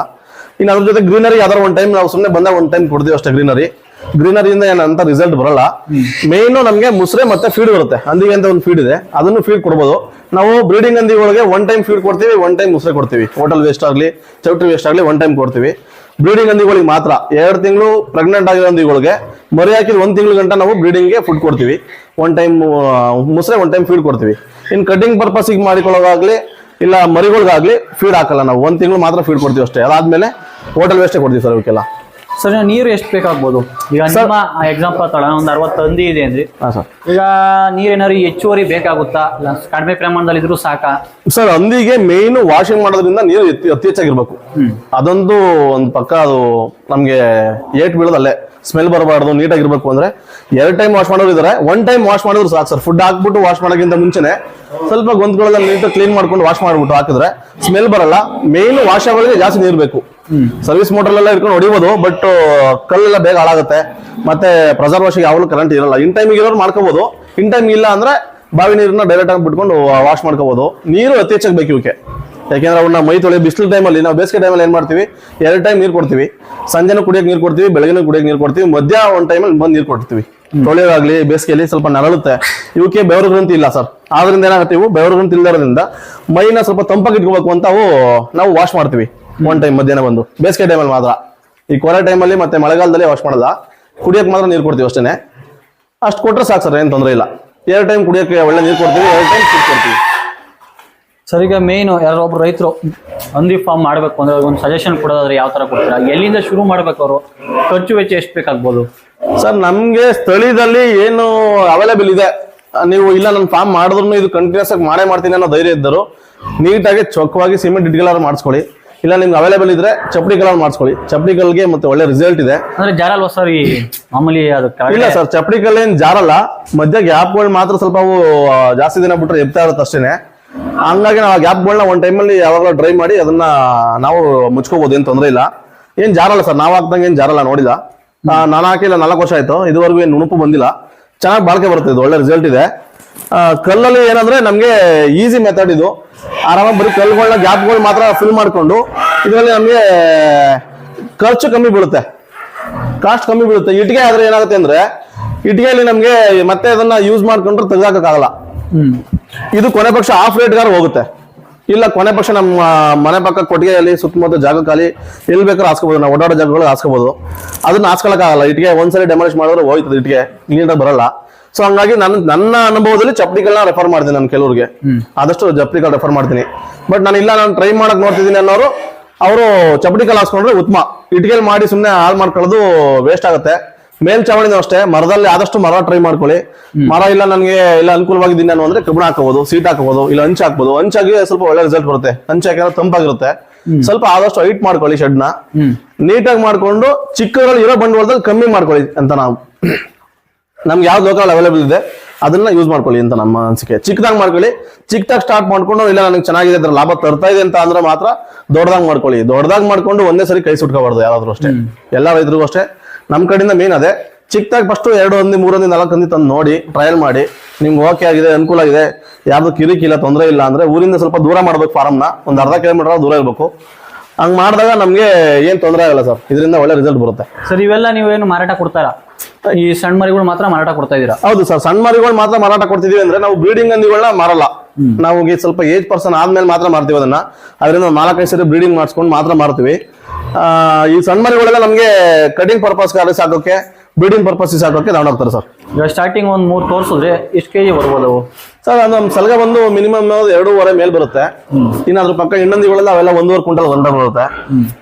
ಇನ್ನು ಅದ್ರ ಜೊತೆ ಗ್ರೀನರಿ ಯಾವ್ದಾರು ಒಂದು ಟೈಮ್ ನಾವು ಸುಮ್ಮನೆ ಬಂದಾಗ ಒಂದು ಟೈಮ್ ಕೊಡ್ತೀವಿ ಅಷ್ಟೇ ಗ್ರೀನರಿ ಗ್ರೀನರಿಯಿಂದ ಏನಂತ ರಿಸಲ್ಟ್ ಬರಲ್ಲ. ಮೇಯ್ನು ನಮಗೆ ಮುಸ್ರೆ ಮತ್ತೆ ಫೀಡ್ ಬರುತ್ತೆ. ಹಂದಿಗೆ ಅಂತ ಒಂದು ಫೀಡ್ ಇದೆ. ಅದನ್ನು ಫೀಡ್ ಕೊಡ್ಬೋದು. ನಾವು ಬ್ರೀಡಿಂಗ್ ಹಂದಿಗಳಿಗೆ ಒನ್ ಟೈಮ್ ಫೀಡ್ ಕೊಡ್ತೀವಿ ಒನ್ ಟೈಮ್ ಮುಸ್ರೆ ಕೊಡ್ತೀವಿ. ಹೋಟೆಲ್ ವೇಸ್ಟ್ ಆಗಲಿ, ಚೌಟ್ರಿ ವೇಸ್ಟ್ ಆಗಲಿ ಒನ್ ಟೈಮ್ ಕೊಡ್ತೀವಿ. ಬ್ರೀಡಿಂಗ್ ಹಂದಿಗಳಿಗೆ ಮಾತ್ರ. ಎರಡು ತಿಂಗಳು ಪ್ರೆಗ್ನೆಂಟ್ ಆಗಿರೋ ಹಂದಿಗಳಿಗೆ ಮರಿ ಹಾಕಿದ ಒಂದು ತಿಂಗಳು ಗಂಟ ನಾವು ಬ್ರೀಡಿಂಗ್ಗೆ ಫುಡ್ ಕೊಡ್ತೀವಿ. ಒನ್ ಟೈಮ್ ಮುಸ್ರೆ ಒನ್ ಟೈಮ್ ಫೀಡ್ ಕೊಡ್ತೀವಿ. ಇನ್ನು ಕಟಿಂಗ್ ಪರ್ಪಸ್ಗೆ ಮಾಡಿಕೊಳ್ಳೋದಾಗಲಿ, ಇಲ್ಲ ಮರಿಗಳಿಗಾಗಲಿ ಫೀಡ್ ಹಾಕಲ್ಲ ನಾವು. ಒಂದು ತಿಂಗಳು ಮಾತ್ರ ಫೀಡ್ ಕೊಡ್ತೀವಿ ಅಷ್ಟೇ. ಅದಾದಮೇಲೆ ಹೋಟೆಲ್ ವೇಸ್ಟೇ ಕೊಡ್ತೀವಿ ಸರ್ ಇವಕ್ಕೆಲ್ಲ ಸರ್ ನೀರು ಎಷ್ಟು ಬೇಕಾಗ್ಬೋದು? ಈಗ ನಿಮ್ಮ ಎಕ್ಸಾಂಪಲ್ ತಗೊಳ್ಳೋಣ ಒಂದು ಅರವತ್ತು ಹಂದಿ ಇದೆ ಅಂದ್ರೆ. ಹಾಂ ಸರ್. ಈಗ ನೀರೇನಾದ್ರು ಹೆಚ್ಚುವರಿ ಬೇಕಾಗುತ್ತಾ? ಇಲ್ಲ ಕಡಿಮೆ ಪ್ರಮಾಣದಲ್ಲಿ ಇದ್ರೂ ಸಾಕಾ? ಸರ್ ಹಂದಿಗೆ ಮೇನ್ ವಾಷಿಂಗ್ ಮಾಡೋದ್ರಿಂದ ನೀರು ಅತಿ ಅತಿ ಹೆಚ್ಚಾಗಿರ್ಬೇಕು. ಅದೊಂದು ಒಂದು ಪಕ್ಕ ಅದು ನಮ್ಗೆ ಏಟ್ ಬೀಳೋದು ಅಲ್ಲೇ ಸ್ಮೆಲ್ ಬರಬಾರ್ದು ನೀಟಾಗಿರ್ಬೇಕು ಅಂದ್ರೆ. ಎರಡು ಟೈಮ್ ವಾಶ್ ಮಾಡೋರು ಇದಾರೆ. ಒನ್ ಟೈಮ್ ವಾಶ್ ಮಾಡಿದ್ರು ಸಾಕು ಸರ್. ಫುಡ್ ಹಾಕ್ಬಿಟ್ಟು ವಾಶ್ ಮಾಡೋಕ್ಕಿಂತ ಮುಂಚೆನೆ ಸ್ವಲ್ಪ ಗೊಂದಗಳಲ್ಲಿ ನೀಟ್ ಕ್ಲೀನ್ ಮಾಡ್ಕೊಂಡು ವಾಶ್ ಮಾಡ್ಬಿಟ್ಟು ಹಾಕಿದ್ರೆ ಸ್ಮೆಲ್ ಬರಲ್ಲ. ಮೇನ್ ವಾಶ್ ಆಗೋದಕ್ಕೆ ಜಾಸ್ತಿ ನೀರು ಬೇಕು. ಸರ್ವಿಸ್ ಮೋಟರ್ ಎಲ್ಲ ಇಟ್ಕೊಂಡು ಹೊಡಿಬೋದು ಬಟ್ ಕಲ್ಲೆಲ್ಲ ಬೇಗ ಹಾಳಾಗುತ್ತೆ. ಮತ್ತೆ ಪ್ರೆಸರ್ ವಾಶಿಗೆ ಯಾವಾಗಲೂ ಕರೆಂಟ್ ಇರಲ್ಲ. ಇನ್ ಟೈಮಿಗೆ ಇರೋರು ಮಾಡ್ಕೋಬಹುದು ಇನ್ ಟೈಮ್ ಇಲ್ಲ ಅಂದ್ರೆ ಬಾವಿ ನೀರನ್ನ ಡೈರೆಕ್ಟ್ ಆಗಿ ಬಿಟ್ಕೊಂಡು ವಾಶ್ ಮಾಡ್ಕೋಬಹುದು ನೀರು ಅತಿ ಹೆಚ್ಚಾಗಿ ಬೇಕು ಇವಕ್ಕೆ ಯಾಕೆಂದ್ರೆ ಅವನ್ನ ಮೈ ತೊಳೆ ಬಿಸಿಲು ಟೈಮಲ್ಲಿ ನಾವು ಬೇಸಿಗೆ ಟೈಮಲ್ಲಿ ಏನ್ ಮಾಡ್ತೀವಿ? ಎರಡು ಟೈಮ್ ನೀರು ಕೊಡ್ತೀವಿ. ಸಂಜೆನೂ ಕುಡಿಯೋಕೆ ನೀರು ಕೊಡ್ತೀವಿ, ಬೆಳಗ್ಗೆನೂ ಕುಡಿಯೋಕೆ ನೀರು ಕೊಡ್ತೀವಿ ಮಧ್ಯ ಒಂದು ಟೈಮಲ್ಲಿ ಬಂದು ನೀರು ಕೊಡ್ತೀವಿ. ತೊಳೆಯೋದಾಗ್ಲಿ, ಬೇಸಿಗೆಯಲ್ಲಿ ಸ್ವಲ್ಪ ನರಳುತ್ತೆ. ಇವಕ್ಕೆ ಬೆವರು ಗ್ರಂಥಿ ಇಲ್ಲ ಸರ್. ಆದ್ರಿಂದ ಏನಾಗುತ್ತೆ ಇವು? ಬೆವರು ಗ್ರಂಥಿ ಇಲ್ಲದ್ರಿಂದ ಮೈನ ಸ್ವಲ್ಪ ತಂಪಾಗಿ ಇಟ್ಕೋಬೇಕು ಅಂತ ನಾವು ವಾಶ್ ಮಾಡ್ತೀವಿ. ಒನ್ ಟೈಮ್ ಮಧ್ಯಾಹ್ನ ಬಂದು. ಬೇಸಿಗೆ ಟೈಮಲ್ಲಿ ಮಾತ್ರ. ಈ ಕೊರೆ ಟೈಮಲ್ಲಿ ಮತ್ತೆ ಮಳೆಗಾಲದಲ್ಲಿ ವಾಶ್ ಮಾಡಲ್ಲ. ಕುಡಿಯೋಕೆ ಮಾತ್ರ ನೀರು ಕೊಡ್ತೀವಿ ಅಷ್ಟೇ ಅಷ್ಟು ಕೊಟ್ಟರೆ ಸಾಕು ಸರ್ ಏನು ತೊಂದರೆ ಇಲ್ಲ. ಎರಡು ಟೈಮ್ ಕುಡಿಯೋಕ್ಕೆ ಒಳ್ಳೆ ನೀರು ಕೊಡ್ತೀವಿ ಎರಡು ಟೈಮ್ ಫುಡ್ ಕೊಡ್ತೀವಿ. ಸರ್ ಈಗ ಮೇಯ್ನು ಯಾರೋ ಒಬ್ರು ರೈತರು ಹಂದಿ ಫಾರ್ಮ್ ಮಾಡಬೇಕು ಅಂದ್ರೆ ಒಂದು ಸಜೆಷನ್ ಕೊಡೋದಾದ್ರೆ ಯಾವ ಥರ ಕೊಡ್ತೀರಾ? ಎಲ್ಲಿಂದ ಶುರು ಮಾಡ್ಬೇಕು ಅವರು? ಖರ್ಚು ವೆಚ್ಚ ಎಷ್ಟು ಬೇಕಾಗ್ಬೋದು? ಸರ್ ನಮಗೆ ಸ್ಥಳೀಯದಲ್ಲಿ ಏನು ಅವೈಲೇಬಲ್ ಇದೆ. ನೀವು ಇಲ್ಲ ನನ್ನ ಫಾರ್ಮ್ ಮಾಡಿದ್ರು ಇದು ಕಂಟಿನ್ಯೂಸ್ ಆಗಿ ಮಾಡೇ ಮಾಡ್ತೀನಿ ಅನ್ನೋ ಧೈರ್ಯ ಇದ್ದರು ನೀಟಾಗಿ ಚೊಕ್ಕವಾಗಿ ಸಿಮೆಂಟ್ ಇಟ್ಗೆಲ್ಲಾರು ಮಾಡಿಸ್ಕೊಳ್ಳಿ. ಇಲ್ಲ ನಿಮ್ಗೆ ಅವೈಲೇಬಲ್ ಇದ್ರೆ ಚಪ್ಪಡಿ ಕಲರ್ ಮಾಡಿಸ್ಕೊಳ್ಳಿ. ಚಪ್ಪಡಿ ಕಲ್ಗೆ ಮತ್ತೆ ಒಳ್ಳೆ ರಿಸಲ್ಟ್ ಇದೆ. ಅಂದ್ರೆ ಜಾರಲ್ವಾ ಸರ್ ಈ ಮಾಮೂಲಿ ಅದು ಕೆಳಗಡೆ- ಇಲ್ಲ ಸರ್ ಚಪ್ಪಡಿ ಕಲ್ ಏನ್ ಜಾರಲ್ಲ. ಮಧ್ಯ ಗ್ಯಾಪ್ಗಳು ಮಾತ್ರ ಸ್ವಲ್ಪ ಅವು ಜಾಸ್ತಿ ದಿನ ಬಿಟ್ಟರೆ ಎಬ್ತಾ ಇರುತ್ತೆ ಅಷ್ಟೇನೆ. ಹಂಗಾಗಿ ನಾವು ಆ ಗ್ಯಾಪ್ಗಳನ್ನ ಒಂದ್ ಟೈಮಲ್ಲಿ ಯಾವಾಗಲೂ ಡ್ರೈ ಮಾಡಿ ಅದನ್ನ ನಾವು ಮುಚ್ಕೋಬಹುದು ಏನ್ ತೊಂದರೆ ಇಲ್ಲ. ಏನ್ ಜಾರಲ್ಲ ಸರ್ ನಾವು ಹಾಕ್ದಂಗೆ ಏನ್ ಜಾರಲ್ಲ ನೋಡಿಲ್ಲ. ಆ, ನಾನು ಹಾಕಿಲ್ಲ ನಾಲ್ಕು ವರ್ಷ ಆಯ್ತು. ಇದುವರೆಗೂ ಏನ್ ನುಣುಪು ಬಂದಿಲ್ಲ. ಚೆನ್ನಾಗಿ ಬಾಳಿಕೆ ಬರುತ್ತೆ ಇದು ಒಳ್ಳೆ ರಿಸಲ್ಟ್ ಇದೆ. ಕಲ್ಲಲ್ಲಿ ಏನಂದ್ರೆ ನಮ್ಗೆ ಈಸಿ ಮೆಥಡ್ ಇದು. ಆರಾಮಾಗಿ ಬರೀ ಕಲ್ಲುಗಳನ್ನ ಗ್ಯಾಪ್ಗಳು ಮಾತ್ರ ಫಿಲ್ ಮಾಡಿಕೊಂಡು ಇದರಲ್ಲಿ ನಮಗೆ ಖರ್ಚು ಕಮ್ಮಿ ಬೀಳುತ್ತೆ. ಕಾಸ್ಟ್ ಕಮ್ಮಿ ಬೀಳುತ್ತೆ. ಇಟ್ಟಿಗೆ ಆದ್ರೆ ಏನಾಗುತ್ತೆ ಅಂದ್ರೆ ಇಟ್ಟಿಗೆಯಲ್ಲಿ ನಮ್ಗೆ ಮತ್ತೆ ಅದನ್ನ ಯೂಸ್ ಮಾಡ್ಕೊಂಡ್ರೆ ತೆಗ್ದಾಕಾಗಲ್ಲ ಇದು ಕೊನೆ ಪಕ್ಷ ಆಫ್ ರೇಟ್ಗಾರ ಹೋಗುತ್ತೆ. ಇಲ್ಲ ಕೊನೆ ಪಕ್ಷ ನಮ್ಮ ಮನೆ ಪಕ್ಕ ಕೊಟ್ಟಿಗೆಯಲ್ಲಿ ಸುತ್ತಮುತ್ತ ಜಾಗ ಖಾಲಿ ಎಲ್ಲಿ ಬೇಕಾದ್ರೂ ಹಾಸ್ಕೋಬಹುದು ನಾವು ಓಡಾಡೋ ಜಾಗಗಳು ಹಾಸ್ಕೋಬಹುದು ಅದನ್ನ ಹಾಸ್ಕೊಳಕ್ಕಾಗಲ್ಲ. ಇಟ್ಟಿಗೆ ಒಂದ್ಸರಿ ಡೆಮಾಲಿಷ್ ಮಾಡಿದ್ರೆ ಹೋಯ್ತದೆ ಇಟ್ಟಿಗೆ ನೀಟಾಗಿ ಬರಲ್ಲ. ಸೊ ಹಂಗಾಗಿ ನನ್ನ ನನ್ನ ಅನುಭವದಲ್ಲಿ ಚಪ್ಪಡಿಗಳನ್ನ ರೆಫರ್ ಮಾಡ್ತೀನಿ ನಾನು ಕೆಲವ್ರಿಗೆ. ಆದಷ್ಟು ಚಪ್ಪಡಿಗಳು ರೆಫರ್ ಮಾಡ್ತೀನಿ. ಬಟ್ ನಾನು ಇಲ್ಲ ನಾನು ಟ್ರೈ ಮಾಡಕ್ ನೋಡ್ತಿದ್ದೀನಿ ಅನ್ನೋರು ಅವರು ಚಪ್ಪಡಿಕಲ್ ಹಾಸ್ಕೊಂಡ್ರೆ ಉತ್ತಮ. ಇಟ್ಟಿಗೆಲ್ ಮಾಡಿ ಸುಮ್ಮನೆ ಹಾಳು ಮಾಡ್ಕೊಳ್ಳೋದು ವೇಸ್ಟ್ ಆಗುತ್ತೆ. ಮೇಲ್ಚಾವಣಿನೂ ಅಷ್ಟೇ ಮರದಲ್ಲಿ ಆದಷ್ಟು ಮರ ಟ್ರೈ ಮಾಡ್ಕೊಳ್ಳಿ. ಮರ ಇಲ್ಲ ನನಗೆ ಇಲ್ಲ ಅನುಕೂಲವಾಗಿದ್ದೀನಿ ಅನ್ನೋ ಅಂದ್ರೆ ಕಬ್ಬಣ ಹಾಕಬಹುದು ಸೀಟ್ ಹಾಕಬಹುದು ಇಲ್ಲ ಹಂಚ್ ಹಾಕ್ಬೋದು. ಹಂಚಾಗಿ ಸ್ವಲ್ಪ ಒಳ್ಳೆ ರಿಸಲ್ಟ್ ಬರುತ್ತೆ. ಹಂಚ್ ಹಾಕಿದ್ರೆ ತಂಪಾಗಿರುತ್ತೆ. ಸ್ವಲ್ಪ ಆದಷ್ಟು ಹೈಟ್ ಮಾಡ್ಕೊಳ್ಳಿ ಶೆಡ್ನ. ನೀಟಾಗಿ ಮಾಡ್ಕೊಂಡು ಚಿಕ್ಕದ್ರಲ್ಲಿ ಇರೋ ಬಂಡವಾಳದಲ್ಲಿ ಕಮ್ಮಿ ಮಾಡ್ಕೊಳ್ಳಿ ಅಂತ ನಾವು. ನಮ್ಗೆ ಯಾವ್ದು ಲೋಕಲ್ ಅವೈಲೇಬಲ್ ಇದೆ ಅದನ್ನ ಯೂಸ್ ಮಾಡ್ಕೊಳ್ಳಿ ಅಂತ ನಮ್ಮ ಅನಿಸಿಕೆ. ಚಿಕ್ಕದಾಗಿ ಮಾಡ್ಕೊಳ್ಳಿ. ಚಿಕ್ಕದಾಗಿ ಸ್ಟಾರ್ಟ್ ಮಾಡ್ಕೊಂಡು ಇಲ್ಲ ನನಗೆ ಚೆನ್ನಾಗಿದೆ ಅದ್ರ ಲಾಭ ತರ್ತಾ ಇದೆ ಅಂತ ಅಂದ್ರೆ ಮಾತ್ರ ದೊಡ್ಡದಾಗಿ ಮಾಡ್ಕೊಳ್ಳಿ. ದೊಡ್ಡದಾಗಿ ಮಾಡ್ಕೊಂಡು ಒಂದೇ ಸರಿ ಕೈ ಸುಟ್ಕೋಬಾರ್ದು ಯಾರಾದ್ರೂ ಅಷ್ಟೇ. ಎಲ್ಲ ರೈತರಿಗೂ ಅಷ್ಟೇ. ನಮ್ಮ ಕಡೆಯಿಂದ ಮೇನ್ ಅದೇ. ಚಿಕ್ಕದಾಗಿ ಫಸ್ಟ್ ಎರಡು ಹಂದಿ ಮೂರು ಹಂದಿ ನಾಲ್ಕು ಹಂದಿ ತಂದು ನೋಡಿ ಟ್ರಯಲ್ ಮಾಡಿ. ನಿಮ್ಗೆ ಓಕೆ ಆಗಿದೆ ಅನುಕೂಲ ಆಗಿದೆ. ಯಾವ್ದು ಕಿರಿಕಿಲ್ಲ ತೊಂದರೆ ಇಲ್ಲ ಅಂದ್ರೆ ಊರಿಂದ ಸ್ವಲ್ಪ ದೂರ ಮಾಡ್ಬೇಕು ಫಾರ್ಮ್ನ ಒಂದು ಅರ್ಧ ಕಿಲೋಮೀಟರ್ ದೂರ ಇರಬೇಕು. ಹಂಗ್ ಮಾಡಿದಾಗ ನಮ್ಗೆ ಏನ್ ತೊಂದರೆ ಆಗಲ್ಲ ಸರ್. ಇದರಿಂದ ಒಳ್ಳೆ ರಿಸಲ್ಟ್ ಬರುತ್ತೆ. ಸರ್ ಇವೆಲ್ಲ ನೀವೇನು ಮಾರಾಟ ಕೊಡ್ತಾರಾ ಈ ಸಣ್ಣ ಮರಿಗಳು ಮಾತ್ರ ಮಾರಾಟ ಕೊಡ್ತಾ ಇದೀರಾ ಹೌದು ಸರ್ ಸಣ್ಣ ಮರಿಗಳು ಮಾತ್ರ ಮಾರಾಟ ಕೊಡ್ತಿದೀವಿ ಅಂದ್ರೆ ನಾವು ಬ್ರೀಡಿಂಗ್ ಹಂದಿಗಳನ್ನ ಮಾರಲ್ಲ. ನಾವು ಈ ಸ್ವಲ್ಪ ಏಜ್ ಪರ್ಸನ್ ಆದ್ಮೇಲೆ ಮಾತ್ರ ಮಾರ್ತೀವಿ ಅದನ್ನ. ಅದರಿಂದ ನಾಲ್ಕೈದು ಸರಿ ಬ್ರೀಡಿಂಗ್ ಮಾಡಿಸ್ಕೊಂಡು ಮಾತ್ರ ಮಾರ್ತೀವಿ. ಆ, ಈ ಸಣ್ಣ ಮರಿಗಳೆಲ್ಲ ನಮ್ಗೆ ಕಟಿಂಗ್ ಪರ್ಪಸ್ ಸಾಕೋಕೆ ಬ್ರೀಡಿಂಗ್ ಪರ್ಪಸ್ ಹಾಕೋಕೆ ತಗೊಂಡು ಹೋಗ್ತಾರೆ ಸರ್. ಈಗ ಸ್ಟಾರ್ಟಿಂಗ್ ಒಂದು ಮೂರ್ ತೋರಿಸಿದ್ರೆ ಎಷ್ಟು ಕೆಜಿ ಬರ್ಬೋದು ಅವು? ಸರ್ ನಮ್ಮ ಸಲಗ ಬಂದು ಮಿನಿಮಮ್ ಎರಡೂವರೆ ಮೇಲೆ ಬರುತ್ತೆ. ಇನ್ನು ಅದ್ರ ಪಕ್ಕ ಇನ್ನೊಂದಿಗಳೆಲ್ಲ ಅವೆಲ್ಲ ಒಂದೂವರೆ ಕ್ವಿಂಟಲ್ ಗಂಟ ಬರುತ್ತೆ.